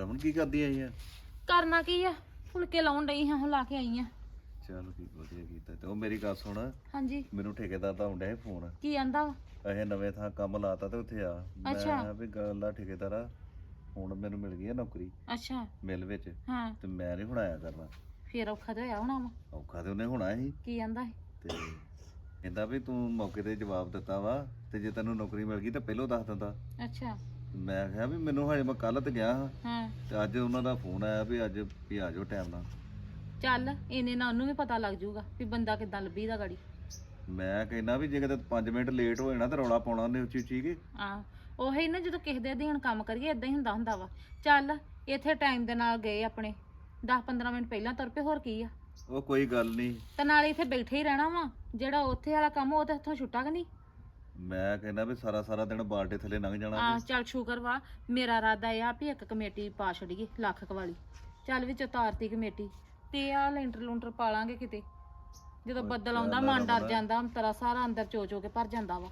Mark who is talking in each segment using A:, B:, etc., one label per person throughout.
A: ਰਮਨ ਕੀ ਕਰਦੀ ਆਈ ਆ?
B: ਕਰਨਾ ਕੀ ਆ? ਫੁਲਕੇ ਲਾਉਣ ਡਈ ਹਾਂ ਹੁਣ ਲਾ ਕੇ ਆਈ ਆ
A: ਚੱਲ ਕੀ ਵਧੀਆ ਕੀਤਾ ਤੇ ਉਹ ਮੇਰੀ ਗੱਲ ਸੁਣ।
B: ਹਾਂਜੀ।
A: ਮੈਨੂੰ ਠੇਕੇਦਾਰ ਦਾ ਆਉਂਦਾ ਹੈ ਫੋਨ।
B: ਕੀ ਆਂਦਾ ਵਾ?
A: ਇਹ ਨਵੇਂ ਥਾਂ ਕੰਮ ਲਾਤਾ ਤੇ ਉੱਥੇ ਆ। ਮੈਂ
B: ਅੱਛਾ।
A: ਕਿਹਾ ਵੀ ਗੱਲ ਆ ਠੇਕੇਦਾਰਾ ਹੁਣ ਮੈਨੂੰ ਮਿਲ ਗਈ ਆ ਨੌਕਰੀ
B: ਅੱਛਾ।
A: ਮਿਲ ਵਿੱਚ।
B: ਹਾਂ।
A: ਤੇ ਮੈਂ ਨਹੀਂ ਹੁਣ ਆਇਆ ਕਰਨਾ।
B: ਫੇਰ ਔਖਾ ਤੇ ਹੋਇਆ ਹੋਣਾ ਵਾ।
A: ਔਖਾ ਤੇ ਉਹਨੇ ਹੋਣਾ ਸੀ।
B: ਕੀ ਆਂਦਾ ਸੀ?
A: ਤੇ ਕਹਿੰਦਾ ਵੀ ਤੂੰ ਮੌਕੇ ਤੇ ਜਵਾਬ ਦਿੱਤਾ ਵਾ ਤੇ ਜੇ ਤੈਨੂੰ ਨੌਕਰੀ ਮਿਲ ਗਈ ਤਾਂ ਪਹਿਲਾਂ ਦੱਸ ਦਿੰਦਾ।
B: ਅੱਛਾ।
A: ਮੈਂ ਕਿਹਾ ਵੀ ਮੈਨੂੰ ਹਜੇ ਮੈਂ ਕੱਲ ਤੇ ਗਿਆ ਹਾਂ
B: ਹਾਂ।
A: ਤੇ ਅੱਜ ਉਹਨਾਂ ਦਾ ਫੋਨ ਆਇਆ ਵੀ ਅੱਜ ਵੀ ਆ ਜਾਓ ਟਾਈਮ ਨਾਲ।
B: ਚੱਲ ਇਹਨੇ ਨਾਲ ਉਹਨੂੰ ਵੀ ਪਤਾ ਲੱਗ ਜਾਊਗਾ ਵੀ ਬੰਦਾ ਕਿਦਾਂ ਲੱਭੀਦਾ ਗਾੜੀ।
A: ਮੈਂ ਕਹਿੰਦਾ ਵੀ ਜੇ ਕਿਤੇ 5 ਮਿੰਟ ਲੇਟ ਹੋ ਜਾਣਾ ਤਾਂ ਰੌਲਾ ਪਾਉਣਾ ਉਹਨੇ ਉੱਚੀ ਉੱਚੀ ਕੇ।
B: ਆ ਉਹੀ ਨਾ ਜਦੋਂ ਕਿਸੇ ਦੇ ਅਧੀਨ ਕੰਮ ਕਰੀਏ ਇਦਾਂ ਹੀ ਹੁੰਦਾ ਹੁੰਦਾ ਵਾ। ਚੱਲ ਇੱਥੇ ਟਾਈਮ ਦੇ ਨਾਲ ਗਏ ਆਪਣੇ। 10-15 ਮਿੰਟ ਪਹਿਲਾਂ ਤੁਰ ਪਏ ਹੋਰ ਕੀ ਆ?
A: ਉਹ ਕੋਈ ਗੱਲ ਨਹੀਂ।
B: ਤੇ ਨਾਲੇ ਇੱਥੇ ਬੈਠੇ ਹੀ ਰਹਿਣਾ ਵਾ। ਜਿਹੜਾ ਉੱਥੇ ਵਾਲਾ ਕੰਮ ਉਹ ਤੇ ਇੱਥੋਂ ਛੁੱਟਾ ਕਿ ਨਹੀਂ?
A: ਮੈਂ ਕਹਿੰਦਾ ਵੀ ਸਾਰਾ ਸਾਰਾ ਦਿਨ ਬਾਲਟੇ ਥੱਲੇ ਲੰਘ ਜਾਣਾ
B: ਆ ਚੱਲ ਸ਼ੁਕਰ ਵਾ ਮੇਰਾ ਇਰਾਦਾ ਇਹ ਆ ਵੀ ਇੱਕ ਕਮੇਟੀ ਪਾ ਛੜੀਏ ਲੱਖ ਕੁ ਵਾਲੀ। ਚੱਲ ਵਿੱਚ ਤਾਰਤੀ ਕਮੇਟੀ ਤੇ ਆ ਲੈਂਟਰ ਲੂੰਟਰ ਪਾ ਲਾਂਗੇ ਕਿਤੇ। ਜਦੋਂ ਬੱਦਲ ਆਉਂਦਾ ਮਨ ਡਰ ਜਾਂਦਾ ਤੇਰਾ ਸਾਰਾ ਅੰਦਰ ਚੋ ਚੋ ਕੇ ਭਰ ਜਾਂਦਾ ਵਾ।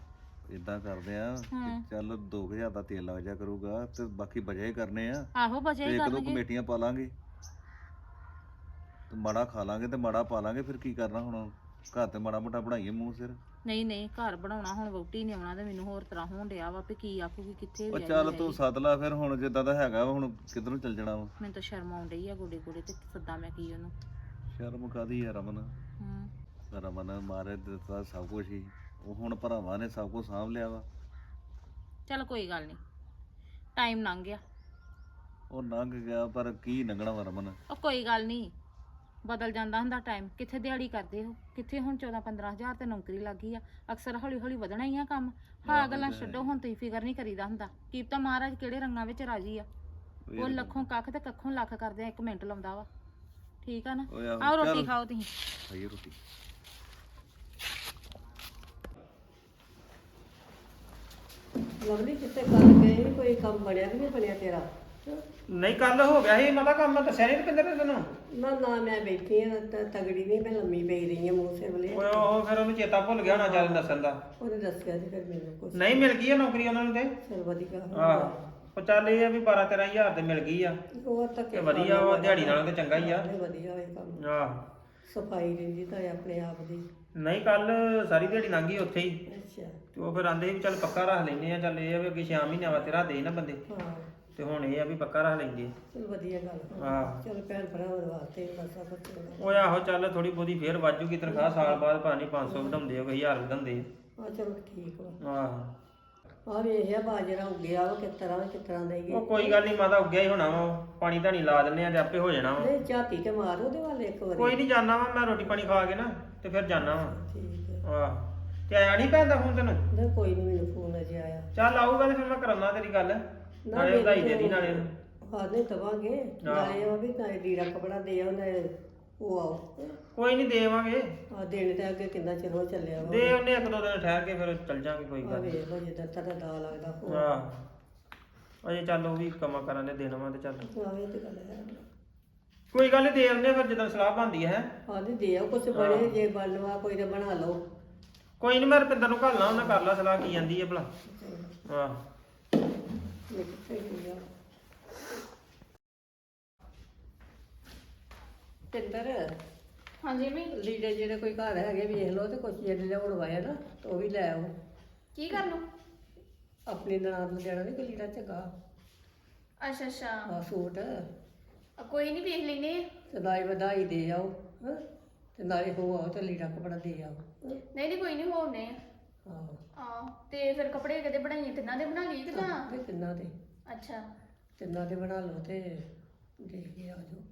A: ਇਦਾਂ ਕਰਦੇ ਆ
B: ਹਾਂ।
A: ਚੱਲ 2000 ਦਾ ਤੇਲ ਲੱਗ ਜਾ ਕਰੂਗਾ ਤੇ ਬਾਕੀ ਬਜਾ ਹੀ ਕਰਨੇ ਆ।
B: ਆਹੋ ਬਚੇ
A: ਤੇ
B: ਹੀ
A: ਇੱਕ ਦੋ
B: ਕਰਨਗੇ।
A: ਕਮੇਟੀਆਂ ਪਾ ਲਾਂਗੇ ਤੇ ਮਾੜਾ ਖਾ ਲਾਂਗੇ ਤੇ ਮਾੜਾ ਪਾ ਲਾਂਗੇ ਫਿਰ ਕੀ ਕਰਨਾ ਹੁਣ? ਘਰ ਤੇ ਮਾੜਾ ਮੋਟਾ ਬਣਾਈਏ ਮੂੰਹ ਸਿਰ।
B: ਨਹੀਂ ਨਹੀਂ ਘਰ ਬਣਾਉਣਾ ਹੁਣ ਵਹੁਟੀ ਨੇ ਆਉਣਾ ਤੇ ਮੈਨੂੰ ਹੋਰ ਤਰ੍ਹਾਂ ਹੋਣ ਡਿਆ ਵਾ ਵੀ ਕੀ ਆਖੂਗੀ ਕਿੱਥੇ
A: ਉਹ
B: ਵੀ
A: ਚੱਲ ਤੂੰ ਸੱਦ ਲਾ ਫਿਰ ਹੁਣ ਜਿੱਦਾਂ ਦਾ ਹੈਗਾ ਵਾ, ਹੁਣ ਕਿੱਧਰ ਨੂੰ ਚੱਲ ਜਾਣਾ ਵਾ?
B: ਮੈਨੂੰ ਤਾਂ ਸ਼ਰਮ ਆਉਣ ਡਈ ਆ ਗੋਡੇ ਗੋਡੇ ਤੇ ਸੱਦਾ ਮੈਂ ਕੀ ਉਹਨੂੰ।
A: ਸ਼ਰਮ ਕਾਦੀ ਆ ਰਮਨ?
B: ਹੂੰ।
A: ਰਮਨ ਮਾਰੇ ਦਿੱਤਾ ਸਭ ਕੁਝ ਹੀ ਉਹ ਹੁਣ ਭਰਾਵਾਂ ਨੇ ਸਭ ਕੁਝ ਸਾਂਭ ਲਿਆ ਵਾ।
B: ਚੱਲ ਕੋਈ ਗੱਲ ਨਹੀਂ ਟਾਈਮ ਲੰਘ ਗਿਆ।
A: ਉਹ ਲੰਘ ਗਿਆ ਪਰ ਕੀ ਲੰਘਣਾ ਵਾ ਰਮਨ?
B: ਉਹ ਕੋਈ ਗੱਲ ਨਹੀਂ ਬਦਲ ਜਾਂਦਾ ਹੁੰਦਾ ਟਾਈਮ ਕਿੱਥੇ ਦਿਹਾੜੀ ਕਰਦੇ ਹੋ? ਕਿੱਥੇ ਹੁਣ 14 15000 ਤੇ ਨੌਕਰੀ ਲੱਗ ਗਈ ਆ। ਅਕਸਰ ਹੌਲੀ ਹੌਲੀ ਵਧਣਾ ਹੀ ਆ ਕੰਮ। ਹਾਂ ਗੱਲਾਂ ਛੱਡੋ ਹੁਣ ਤੁਸੀਂ ਫਿਕਰ ਨਹੀਂ ਕਰੀਦਾ ਹੁੰਦਾ। ਕੀਪਤਾ ਮਹਾਰਾਜ ਕਿਹੜੇ ਰੰਗਾਂ ਵਿੱਚ ਰਾਜੀ ਆ? ਉਹ ਲੱਖੋਂ ਕੱਖ ਤੇ ਕੱਖੋਂ ਲੱਖ ਕਰਦੇ ਆ ਇੱਕ ਮਿੰਟ ਲਾਉਂਦਾ ਵਾ। ਠੀਕ ਆ ਨਾ? ਆਓ ਰੋਟੀ। ਖਾਓ ਤੁਸੀਂ।
A: ਖਾਈਏ ਰੋਟੀ।
C: ਲਵਲੀ ਕਿਤੇ ਕੱਲ ਗਏ ਕੋਈ ਕੰਮ ਬਣਿਆ ਕਿ ਨਹੀਂ ਬਣਿਆ ਤੇਰਾ?
D: ਨਹੀਂ ਕੱਲ ਹੋ ਗਿਆ ਸੀ ਮਾਤਾ ਕੰਮ ਮੈਂ ਦੱਸਿਆ ਨਹੀਂ ਪਿੰਦਰ ਤੈਨੂੰ।
C: ਨਾ ਨਾ ਮੈਂ ਬੈਠੀ ਆ ਤਾਂ ਤਗੜੀ ਨਹੀਂ ਮੈਂ ਲੰਮੀ ਪਈ ਰਹੀ ਆ ਮੂੰਹ ਸਿਰ ਵਲੇ
D: ਓਏ ਉਹ ਫਿਰ ਉਹਨੂੰ ਚੇਤਾ ਭੁੱਲ ਗਿਆ ਹੋਣਾ ਚੱਲ ਦੱਸਣ ਦਾ।
C: ਉਹਨੇ ਦੱਸਿਆ ਸੀ ਫਿਰ ਮੈਨੂੰ ਕੁਛ।
D: ਨਹੀਂ ਮਿਲ ਗਈ ਆ ਨੌਕਰੀ ਉਹਨਾਂ ਨੂੰ ਤੇ।
C: ਚਲ ਵਧੀਆ।
D: ਆਹ ਉਹ ਚੱਲ ਇਹ ਆ ਵੀ 12 13000 ਤੇ ਮਿਲ ਗਈ ਆ।
C: ਉਹ ਤਾਂ
D: ਤੇ ਵਧੀਆ ਉਹ ਦਿਹਾੜੀ ਨਾਲੋਂ ਤੇ ਚੰਗਾ ਹੀ ਆ।
C: ਵਧੀਆ ਹੋਏ ਕੰਮ।
D: ਆਹ।
C: ਸਫ਼ਾਈ ਰਹਿੰਦੀ ਤਾਂ ਆਪਣੇ ਆਪ ਦੀ।
D: ਨਹੀਂ ਕੱਲ ਸਾਰੀ ਦਿਹਾੜੀ ਲੰਘ ਗਈ ਉੱਥੇ ਹੀ।
C: ਅੱਛਾ।
D: ਤੇ ਉਹ ਫਿਰ ਆਂਦੇ ਵੀ ਚੱਲ ਪੱਕਾ ਰੱਖ ਲੈਨੇ ਆ ਚੱਲ ਇਹ ਆ ਵੀ ਅੱਗੇ 6 ਮਹੀਨਿਆਂ ਵਾਸਤੇ ਰੱਖ ਦੇ ਨਾ ਬੰਦੇ।
C: ਹਾਂ।
D: ਤੇ ਹੁਣ ਇਹ ਆ ਵੀ ਪੱਕਾ ਰੱਖ ਲੈਂਦੇ
C: ਚਲ ਵਧੀਆ ਗੱਲ।
D: ਆਹ
C: ਚਲ ਭੈਣ ਭਰਾਵਾਂ ਵਾਸਤੇ ਬਸਾ ਬੱਚੇ
D: ਓਏ ਆਹੋ ਚੱਲ ਥੋੜੀ ਬਹੁਤੀ ਫੇਰ ਵਾਜੂਗੀ ਤਨਖਾਹ ਸਾਲ ਬਾਅਦ ਪਾਣੀ 500 ਵਧਾਉਂਦੇ ਆ ਕੋਈ 1000 ਵਧਾਉਂਦੇ
C: ਆ। ਚਲੋ ਠੀਕ ਵਾ।
D: ਆ ਆਹ
C: ਆ ਵੇਖਿਆ ਬਾਜਰਾ ਉੱਗਿਆ ਵਾ ਕਿਸ ਤਰ੍ਹਾਂ ਕਿਸ ਤਰ੍ਹਾਂ ਦਾ
D: ਉਹ ਕੋਈ ਗੱਲ ਨਹੀਂ ਮਾਤਾ ਉੱਗਿਆ ਹੀ ਹੋਣਾ ਵਾ ਪਾਣੀ ਧਾਣੀ ਲਾ ਦਿੰਨੇ ਆ ਤੇ ਆਪੇ ਹੋ ਜਾਣਾ ਵਾ।
C: ਨਹੀਂ ਝਾਤੀ ਤੇ ਮਾਰ ਉਹਦੇ ਵੱਲ ਇੱਕ ਵਾਰੀ।
D: ਕੋਈ ਨਹੀਂ ਜਾਣਾ ਵਾ ਮੈਂ ਰੋਟੀ ਪਾਣੀ ਖਾ ਕੇ ਨਾ ਤੇ ਫਿਰ ਜਾਣਾ ਵਾ।
C: ਠੀਕ ਹੈ
D: ਆਹ ਤੇ ਆਇਆ ਨਹੀਂ ਪੈਂਦਾ ਫੋਨ ਤੈਨੂੰ?
C: ਨਹੀਂ ਕੋਈ ਨਹੀਂ ਮੈਨੂੰ ਫੋਨ ਅਜੇ ਆਇਆ।
D: ਚੱਲ ਆਊਗਾ ਤੇ ਫਿਰ ਮੈਂ ਕਰਾਉਣਾ ਤੇਰੀ ਗੱਲ। ਨਾਲੇ
C: ਮੇਰੀ
D: ਵਧਾਈ ਦੇ ਦੀ
C: ਤੇ-
D: ਨਾਲੇ। ਇਹਨੂੰ।
C: ਹਾਂ ਨਹੀਂ ਦਵਾਂਗੇ ਨਾਲੇ ਉਹ ਵੀ ਨਾਲੇ ਲੀੜਾ ਕਪੜਾ ਦੇ ਆਉ ਨਾਲੇ ਉਹ ਆਓ।
D: ਕੋਈ ਨਹੀਂ ਦੇਵਾਂਗੇ।
C: ਆ ਦੇਣ ਤੇ ਅੱਗੇ ਕਿੰਨਾ ਚਿਰ ਹੋ ਚੱਲਿਆ ਵਾ
D: ਦੇ ਉਹਨੇ ਇੱਕ ਦੋ ਦਿਨ ਠਹਿਰ ਕੇ ਫਿਰ ਚੱਲ ਜਾਾਂਗੇ ਕੋਈ
C: ਆ
D: ਗੱਲ ਨੀ।
C: ਵੇਖ ਲੋ ਜਿੱਦਾਂ ਤੇਰਾ ਦਾ ਲੱਗਦਾ ਹੋ
D: ਆਹ। ਅਜੇ ਚੱਲ ਉਹ ਵੀ ਕੰਮਾਂ ਕਰਾਂ ਦੇ ਦੇਣਾ ਵਾ ਤੇ ਚੱਲ।
C: ਆ ਇਹ ਤੇ ਗੱਲ ਹੈ।
D: ਕੋਈ ਗੱਲ ਨੀ ਦੇ ਆਉਂਦੇ ਆ ਫਿਰ ਜਦੋਂ ਸਲਾਹ ਬਣਦੀ ਹੈ।
C: ਆ ਨਹੀਂ ਦੇ ਆਓ ਕੁਛ ਬਣੇ ਜੇ ਬਣਵਾ ਕੋਈ ਨਾ ਬਣਾ ਲਓ।
D: ਕੋਈ ਨਹੀਂ ਮੈਂ ਰਪਿੰਦਰ ਨੂੰ ਘੱਲਣਾ ਉਹਨਾਂ ਕਰ ਲਾ ਸਲਾਹ ਕੀ ਜਾਂਦੀ ਹੈ ਭਲਾ। ਆਹ।
C: ਤਿੰਦਰ
E: ਹਾਂਜੀ ਮੈਂ
C: ਲੀੜੇ ਜਿਹੜੇ ਕੋਈ ਘਰ ਹੈਗੇ ਵੇਖ ਲਓ ਤੇ ਕੁਛ ਜਿਹੜੇ ਲਿਆਉਣ ਵਾਇਆ ਨਾ ਤੇ ਉਹ ਵੀ ਲੈ ਆਓ।
E: ਕੀ ਕਰ ਲੂ
C: ਆਪਣੀ ਨਨਾਣ ਨੂੰ ਦੇਣਾ ਨਹੀਂ ਕੋਈ ਲੀੜਾ ਚੰਗਾ?
E: ਅੱਛਾ ਅੱਛਾ।
C: ਆ ਸੂਟ।
E: ਅ, ਕੋਈ ਨਹੀਂ ਵੇਖ ਲੈਨੇ ਆ।
C: ਤੇ ਨਾਲੇ ਵਧਾਈ ਦੇ ਆਓ ਹੈਂ? ਤੇ ਨਾਲੇ ਹੋ ਆਓ ਤੇ ਲੀੜਾ ਕਪੜਾ ਦੇ ਆਓ?
E: ਨਹੀਂ ਨਹੀਂ ਕੋਈ ਨਹੀਂ ਹੋਣੇ ਆ ਤੇ ਫਿਰ ਕੱਪੜੇ ਕਿਤੇ ਬਣਾਈਏ? ਤਿੰਨਾਂ ਦੇ ਬਣਾ ਲਈ ਕਿ ਤਾਂ
C: ਤੇ ਤਿੰਨਾਂ ਦੇ।
E: ਅੱਛਾ।
C: ਤਿੰਨਾਂ ਦੇ ਬਣਾ ਲਓ ਤੇ ਦੇ ਕੇ ਆ ਜਾਓ।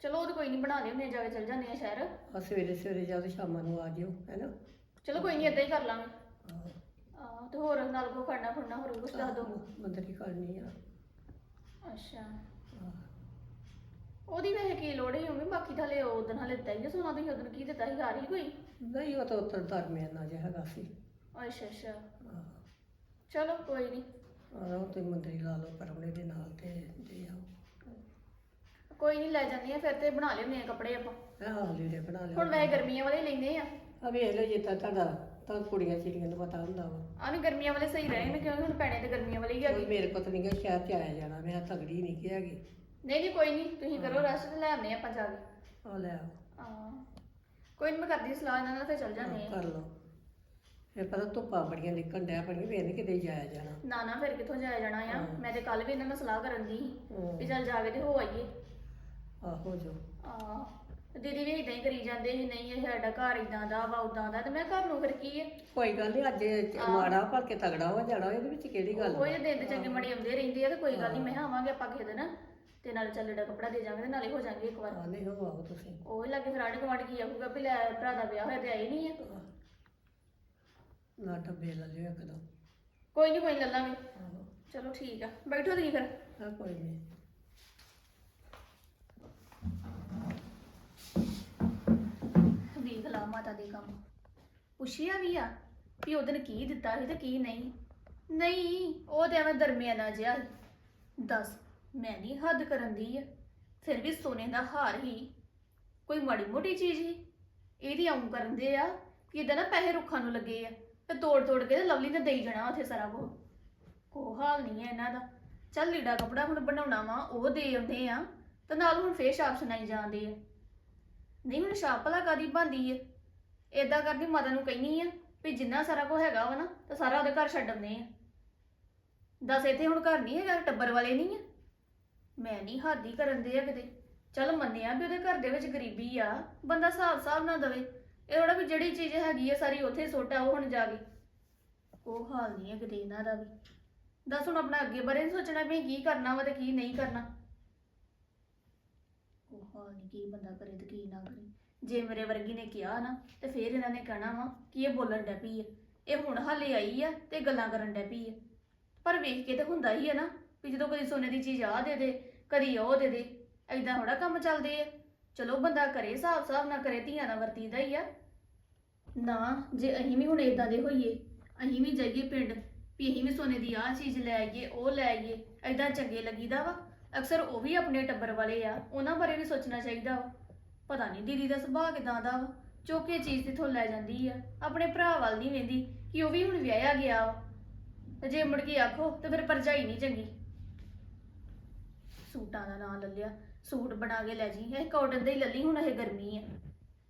E: ਚਲੋ ਉਹ ਤਾਂ ਕੋਈ ਨਹੀਂ ਬਣਾ ਲਿਓ ਜਾ ਕੇ ਚੱਲ ਜਾਂਦੇ ਆ ਸ਼ਹਿਰ।
C: ਆ ਸਵੇਰੇ ਸਵੇਰੇ ਤੇ ਸ਼ਾਮਾਂ ਨੂੰ ਆ ਜਿਓ ਹੈਨਾ?
E: ਚਲੋ ਕੋਈ ਨਹੀਂ ਏਦਾਂ ਹੀ ਕਰ ਲਾਂਗੇ। ਆ ਤੇ ਹੋਰ ਨਾਲ ਕੋ ਖੜਨਾ ਖੜਨਾ ਹੋਰ ਕੁਝ ਦੱਸ ਦੋ
C: ਮੰਦਰ ਕਰਨੀ ਆ।
E: ਅੱਛਾ। ਉਹਦੀ ਵੈਸੇ ਕੀ ਲੋੜ ਹੈ ਉਹਨੇ ਬਾਕੀ ਥਲੇ ਉਹ ਦਿਨ ਹਲੇ ਦਿੱਤਾ ਹੀ ਆ, ਸੋਨਾ ਤੁਸੀਂ ਉਦੋਂ ਕੀ ਦਿੱਤਾ ਸੀ ਹੀ ਕੋਈ?
C: ਨਹੀਂ ਉਹ ਤਾਂ ਉੱਤਰ ਦਰਮਿਆਨਾ ਜਿਹਾ ਹੈਗਾ ਸੀ।
E: ਅੱਛਾ ਅੱਛਾ।
C: ਆਹ,
E: ਚਲੋ ਕੋਈ ਨਹੀਂ
C: ਆਹੋ ਤੇ ਮੰਦਰ ਲਾ ਲਓ ਪਰਮਣੇ ਦੇ ਨਾਲ ਤੇ ਦੇ ਆਓ।
E: ਕੋਈ ਨਹੀਂ ਲੈ ਜਾਂਦੇ ਆ ਫਿਰ ਤੇ ਬਣਾ ਲਿਓਨੇ ਆ ਕੱਪੜੇ ਆਪਾਂ।
C: ਆਹ ਲੀੜੇ ਬਣਾ ਲਿਓ
E: ਹੁਣ ਵੈਸੇ ਗਰਮੀਆਂ ਵਾਲੇ ਹੀ ਲੈਂਦੇ ਆ।
C: ਆ ਵੇਖ ਲਓ ਜਿੱਦਾਂ ਤੁਹਾਡਾ ਤਾਂ ਕੁੜੀਆਂ ਚਿੜੀਆਂ ਨੂੰ ਪਤਾ ਹੁੰਦਾ ਵਾ।
E: ਆਹ ਵੀ ਗਰਮੀਆਂ ਵਾਲੇ ਸਹੀ ਰਹੇ ਨੇ ਕਿਉਂਕਿ ਹੁਣ ਪੈਣੇ ਤੇ ਗਰਮੀਆਂ ਵਾਲੇ ਹੀ ਆ
C: ਵੀ ਮੇਰੇ ਕੋਲ ਤਾਂ ਨਹੀਂ ਗਾ ਸ਼ਹਿਰ ਚ ਆਇਆ ਜਾਣਾ ਮੈਂ ਤਗੜੀ ਨਹੀਂ ਕਿ ਹੈਗੀ।
E: ਨਹੀਂ ਨਹੀਂ ਕੋਈ ਨਹੀਂ ਤੁਸੀਂ ਕਰੋ ਰੈਸਟ ਤੇ ਲੈ ਆਉਂਦੇ ਆਪਾਂ ਜਾ ਕੇ।
C: ਆ ਲੈ ਆਓ,
E: ਕੋਈ ਨਹੀਂ ਮੈਂ ਕਰਦੀ ਸਲਾਹ ਇਹਨਾਂ ਨਾਲ ਤੇ ਚੱਲ ਜਾਂਦੇ ਆ।
C: ਕਰ ਲਓ। ਫਿਰ ਪਤਾ ਧੁੱਪਾਂ ਬੜੀਆਂ ਨਿਕਲਣ ਡਿਆ ਪੜੀਆਂ ਫੇਰ ਨਹੀਂ ਕਿਤੇ ਜਾਇਆ ਜਾਣਾ।
E: ਨਾ ਨਾ ਫਿਰ ਕਿੱਥੋਂ ਜਾਇਆ ਜਾਣਾ ਆ? ਮੈਂ ਤੇ ਕੱਲ ਵੀ ਇਹਨਾਂ ਨਾਲ ਸਲਾਹ ਕਰਨ ਦੀ ਸੀ। ਵੀ ਚੱਲ ਜਾ ਕੇ ਤੇ ਹੋ ਆਈਏ।
C: ਆਹੋ ਜੋ।
E: ਆ ਦੀਦੀ ਵੀ ਇਦਾਂ ਹੀ ਕਰੀ ਜਾਂਦੇ ਸੀ ਨਹੀਂ ਇਹ ਸਾਡਾ ਘਰ ਇਦਾਂ ਦਾ ਵਾ ਉਦਾਂ ਦਾ ਤੇ ਮੈਂ ਘਰ ਨੂੰ ਫਿਰ ਕੀ ਹੈ
C: ਕੋਈ ਗੱਲ ਨਹੀਂ ਅੱਜ ਮਾੜਾ ਭਰ ਕੇ ਤਗੜਾ ਹੋ ਜਾਣਾ ਇਹਦੇ ਵਿੱਚ ਕਿਹੜੀ ਗੱਲ
E: ਕੋਈ ਦਿਨ ਤੇ ਚੰਗੇ ਮੜੀ ਆਉਂਦੇ ਰਹਿੰਦੇ ਆ ਤੇ ਕੋਈ ਗੱਲ ਨਹੀਂ ਮੈਂ ਕਿਹਾ ਆਵਾਂਗੇ ਆਪਾਂ ਕਿਸੇ ਦਿਨ ਤੇ ਨਾਲੇ ਚੱਲ ਲੀੜਾ ਕੱਪੜਾ ਦੇ ਜਾਵਾਂਗੇ ਤੇ ਨਾਲੇ ਹੋ ਜਾਾਂਗੇ ਇੱਕ ਵਾਰ।
C: ਆ ਨਹੀਂ ਹੋ ਆਓ ਤੁਸੀਂ।
E: ਉਹ ਲੱਗੇ ਫਿਰ ਆਂਢ ਗੁਆਂਢ ਕੀ ਆਖੂਗਾ ਵੀ ਲੈ ਭਰਾ ਦਾ ਵਿਆਹ ਹੋਇਆ ਤੇ ਆਈ ਨਹੀਂ ਹੈ।
C: ਨਾ ਡੱਬੇ ਲੈ ਲਿਓ ਇੱਕ ਦੋ
E: ਕੋਈ ਨਹੀਂ ਕੋਈ ਨੀ ਲੈ ਲਾਂਗੇ
C: ਆਹੋ
E: ਚਲੋ ਠੀਕ ਆ। ਬੈਠੋ ਤੁਸੀਂ ਫਿਰ।
C: ਆ ਕੋਈ ਨਹੀਂ
E: ਵੇਖ ਲਾ ਮਾਤਾ ਦੇ ਕੰਮ। ਪੁੱਛਿਆ ਵੀ ਆ ਵੀ ਉਹਦਨ ਕੀ ਦਿੱਤਾ ਸੀ ਤੇ ਕੀ ਨਹੀਂ। ਨਹੀਂ ਉਹ ਤੇ ਐਵੇਂ ਦਰਮਿਆਨਾ ਜਿਹਾ ਸੀ। ਦੱਸ ਮੈਂ ਨਹੀਂ ਹੱਦ ਕਰਨ ਦੀ ਆ। ਫਿਰ ਵੀ ਸੋਨੇ ਦਾ ਹਾਰ ਹੀ। ਕੋਈ ਮਾੜੀ ਮੋਟੀ ਚੀਜ਼ ਹੀ ਇਹਦੀ ਆਉਂ ਕਰਨ ਦੇ ਆ ਕਿ ਇਦਾਂ ਨਾ ਪੈਸੇ ਰੁੱਖਾਂ ਨੂੰ ਲੱਗੇ ਆ। ਤੇ ਤੋੜ ਤੋੜ ਕੇ ਤੇ ਲਵਲੀ ਨੇ ਦੇਈ ਜਾਣਾ ਉੱਥੇ ਸਾਰਾ ਕੁਝ ਕੋ ਹਾਲ ਨਹੀਂ ਹੈ ਇਹਨਾਂ ਦਾ। ਚੱਲ ਲੀੜਾ ਕਪੜਾ ਹੁਣ ਬਣਾਉਣਾ ਵਾ, ਉਹ ਦੇ ਆਉਂਦੇ ਆ, ਤੇ ਨਾਲ ਹੁਣ ਫੇਰ ਸ਼ਾਪ ਸੁਣਾਈ ਜਾਂਦੇ ਆ ਨਹੀਂ, ਹੁਣ ਸ਼ਾਪ ਭਲਾ ਕਾਦੀ ਬੰਦੀ ਏ ਏਦਾਂ ਕਰਦੀ ਮਾਤਾ ਨੂੰ ਕਹਿਨੀ ਆ ਵੀ ਜਿੰਨਾ ਸਾਰਾ ਕੁਝ ਹੈਗਾ ਵਾ ਨਾ, ਤਾਂ ਸਾਰਾ ਉਹਦੇ ਘਰ ਛੱਡ ਆਉਂਦੇ ਆ। ਦੱਸ ਇੱਥੇ ਹੁਣ ਘਰ ਨਹੀਂ ਹੈਗਾ, ਟੱਬਰ ਵਾਲੇ ਨਹੀਂ ਆ। ਮੈਂ ਨਹੀਂ ਹਾਦੀ ਕਰਨ ਦੇ ਆ ਕਿਤੇ। ਚੱਲ ਮੰਨਿਆ ਵੀ ਉਹਦੇ ਘਰ ਦੇ ਵਿੱਚ ਗਰੀਬੀ ਆ, ਬੰਦਾ ਹਿਸਾਬ ਹਿਸਾਬ ਨਾਲ ਦਵੇ। ਇਹ ਥੋੜਾ ਵੀ ਜਿਹੜੀ ਚੀਜ਼ ਹੈਗੀ ਆ ਸਾਰੀ ਉੱਥੇ ਸੁੱਟ ਉਹ ਹੁਣ ਜਾ ਗਈ ਉਹ ਹਾਲ ਨਹੀਂ ਹੈ ਕਿਤੇ ਇਹਨਾਂ ਦਾ ਵੀ। ਦੱਸ ਹੁਣ ਆਪਣਾ ਅੱਗੇ ਬਾਰੇ ਨੀ ਸੋਚਣਾ ਵੀ ਕੀ ਕਰਨਾ ਵਾ ਤੇ ਕੀ ਨਹੀਂ ਕਰਨਾ। ਉਹ ਹਾਲ ਨਹੀਂ, ਕੀ ਬੰਦਾ ਕਰੇ ਤੇ ਕੀ ਨਾ ਕਰੇ। ਜੇ ਮੇਰੇ ਵਰਗੀ ਨੇ ਕਿਹਾ ਨਾ, ਤੇ ਫੇਰ ਇਹਨਾਂ ਨੇ ਕਹਿਣਾ ਵਾ ਕਿ ਇਹ ਬੋਲਣ ਡੈ ਪਈ ਆ। ਇਹ ਹੁਣ ਹਾਲੇ ਆਈ ਆ ਤੇ ਗੱਲਾਂ ਕਰਨ ਡੈ ਪਈ ਆ। ਪਰ ਵੇਖ ਕੇ ਤੇ ਹੁੰਦਾ ਹੀ ਆ ਨਾ ਵੀ ਜਦੋਂ ਕਦੀ ਸੋਨੇ ਦੀ ਚੀਜ਼ ਆ ਦੇ ਦੇ, ਕਦੀ ਉਹ ਦੇ ਦੇ ਐਦਾਂ ਥੋੜਾ ਕੰਮ ਚੱਲਦੇ ਆ। ਚਲੋ ਬੰਦਾ ਕਰੇ ਹਿਸਾਬ ਹਿਸਾਬ ਨਾ ਕਰੇ, ਧੀਆਂ ਨਾਲ ਵਰਤੀਦਾ ਹੀ ਆ। ਨਾ, ਜੇ ਅਸੀਂ ਵੀ ਹੁਣ ਇਦਾਂ ਦੇ ਹੋਈਏ, ਅਸੀਂ ਵੀ ਜਾਈਏ ਪਿੰਡ, ਵੀ ਅਸੀਂ ਵੀ ਸੋਨੇ ਦੀ ਆਹ ਚੀਜ਼ ਲੈ ਆਈਏ, ਉਹ ਲੈ ਆਈਏ ਐਦਾਂ ਚੰਗੇ ਲੱਗੀਦਾ ਵਾ। ਅਕਸਰ ਉਹ ਵੀ ਆਪਣੇ ਟੱਬਰ ਵਾਲੇ ਆ, ਉਹਨਾਂ ਬਾਰੇ ਵੀ ਸੋਚਣਾ ਚਾਹੀਦਾ ਵਾ। ਪਤਾ ਨਹੀਂ ਦੀਦੀ ਦਾ ਸੁਭਾਅ ਕਿਦਾਂ ਦਾ ਵਾ, ਚੋਕੇ ਚੀਜ਼ ਕਿੱਥੋਂ ਲੈ ਜਾਂਦੀ ਆ। ਆਪਣੇ ਭਰਾ ਵੱਲ ਨਹੀਂ ਵੇਂਦੀ ਕਿ ਉਹ ਵੀ ਹੁਣ ਵਿਆਹਿਆ ਗਿਆ ਵਾ। ਤੇ ਜੇ ਮੁੜ ਕੇ ਆਖੋ, ਤੇ ਫਿਰ ਪਰਜਾਈ ਨਹੀਂ ਚੰਗੀ। ਸੂਟਾਂ ਦਾ ਨਾਂ ਲੱਲਿਆ ਸੂਟ ਬਣਾ ਕੇ ਲੈ ਜੀ ਇਹ ਕਾਟਨ ਦਾ ਹੀ ਲੱਲੀ ਹੁਣ ਇਹ ਗਰਮੀ ਆ।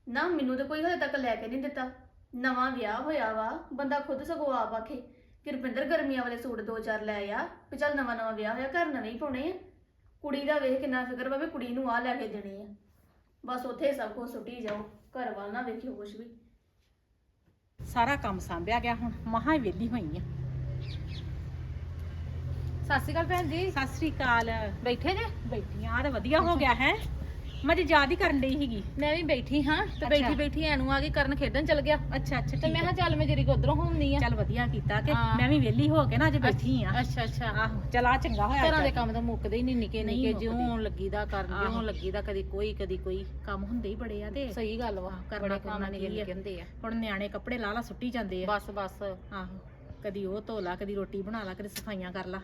E: ਨਾ ਮੈਨੂੰ ਤਾਂ ਕੋਈ ਹਲੇ ਤੱਕ ਲੈ ਕੇ ਨਹੀਂ ਦਿੱਤਾ। ਨਵਾਂ ਵਿਆਹ ਹੋਇਆ ਵਾ, ਬੰਦਾ ਖੁਦ ਸਗੋਂ ਆਪ ਆਖੇ ਕਿ ਰੁਪਿੰਦਰ ਗਰਮੀਆਂ ਵਾਲੇ ਸੂਟ ਦੋ ਚਾਰ ਲੈ ਆ, ਵੀ ਚੱਲ ਨਵਾਂ ਨਵਾਂ ਵਿਆਹ ਹੋਇਆ, ਘਰ ਨਵੇਂ ਹੀ ਪਾਉਣੇ ਆ। ਕੁੜੀ ਦਾ ਵੇਖ ਕਿੰਨਾ ਫਿਕਰ ਵਾ ਵੀ ਕੁੜੀ ਨੂੰ ਆ ਲੈ ਕੇ ਦੇਣੇ ਆ। ਬਸ ਉੱਥੇ ਸਭ ਕੁਝ ਸੁੱਟੀ ਜਾਓ, ਘਰ ਵੱਲ ਨਾ ਵੇਖਿਓ ਕੁਝ ਵੀ।
F: ਸਾਰਾ ਕੰਮ ਸੰਭਿਆ ਗਿਆ ਹੁਣ, ਮਹਾ ਹੀ ਵਿਹਲੀ ਹੋਈ ਆ।
B: ਸਤਿ ਸ਼੍ਰੀ ਅਕਾਲ ਭੈਣ ਜੀ।
F: ਸਤਿ ਸ੍ਰੀ ਅਕਾਲ।
B: ਬੈਠੇ ਜੇ?
F: ਬੈਠੀਆਂ ਆ ਤਾਂ ਵਧੀਆ ਹੋ ਗਿਆ ਹੈ। ਮੈਂ ਤੇ ਯਾਦ ਹੀ ਕਰਨ ਡਈ ਸੀਗੀ।
B: ਮੈਂ ਵੀ ਬੈਠੀ ਹਾਂ ਤੇ
F: ਅੱਛਾ।
B: ਬੈਠੀ ਬੈਠੀ ਐਨੂੰ ਆ ਕੇ ਕਰਨ ਖੇਡਣ ਚਲ ਗਿਆ।
F: ਅੱਛਾ ਅੱਛਾ
B: ਤੇ ਮੈਂ ਕਿਹਾ ਚੱਲ ਮੈਂ ਜਰੀ ਉਧਰੋਂ ਹੁੰਨੀ ਆ।
F: ਚੱਲ ਵਧੀਆ ਕੀਤਾ ਕਿ
B: ਹਾਂ।
F: ਮੈਂ ਵੀ ਵਿਹਲੀ ਹੋ ਕੇ ਨਾ ਅੱਜ ਬੈਠੀ ਆ।
B: ਅੱਛਾ ਅੱਛਾ।
F: ਆਹੋ ਚਲ ਆ ਚੰਗਾ ਹੋਇਆ
B: ਘਰਾਂ ਦੇ। ਕੰਮ ਤਾਂ ਮੁੱਕਦੇ ਹੀ ਨਹੀਂ ਨਿੱਕੇ
F: ਨਹੀਂ
B: ਨਿੱਕੇ
F: ਮੁੱਕਦੇ।
B: ਜਿਉਂ ਲੱਗੀਦਾ ਕਰਨ
F: ਆਹੋ।
B: ਜਿਉਂ ਲੱਗੀਦਾ ਕਦੀ ਕੋਈ ਕਦੀ ਕੋਈ
F: ਕੰਮ ਹੁੰਦੇ ਹੀ ਬੜੇ ਆ ਤੇ।
B: ਸਹੀ ਗੱਲ ਵਾ
F: ਕਰਨਾ ਕਰਨਾ ਕੀ ਆ।
B: ਹੁੰਦੇ ਆ।
F: ਹੁਣ ਨਿਆਣੇ ਕੱਪੜੇ ਲਾ ਲਾ ਸੁੱਟੀ ਜਾਂਦੇ ਆ।
B: ਬਸ ਬਸ।
F: ਆਹੋ। ਕਦੀ ਉਹ ਧੋ ਲਾ ਕਦੀ ਰੋਟੀ ਬਣਾ ਲਾ ਕਦੀ ਸਫਾਈਆਂ ਕਰ ਲਾ।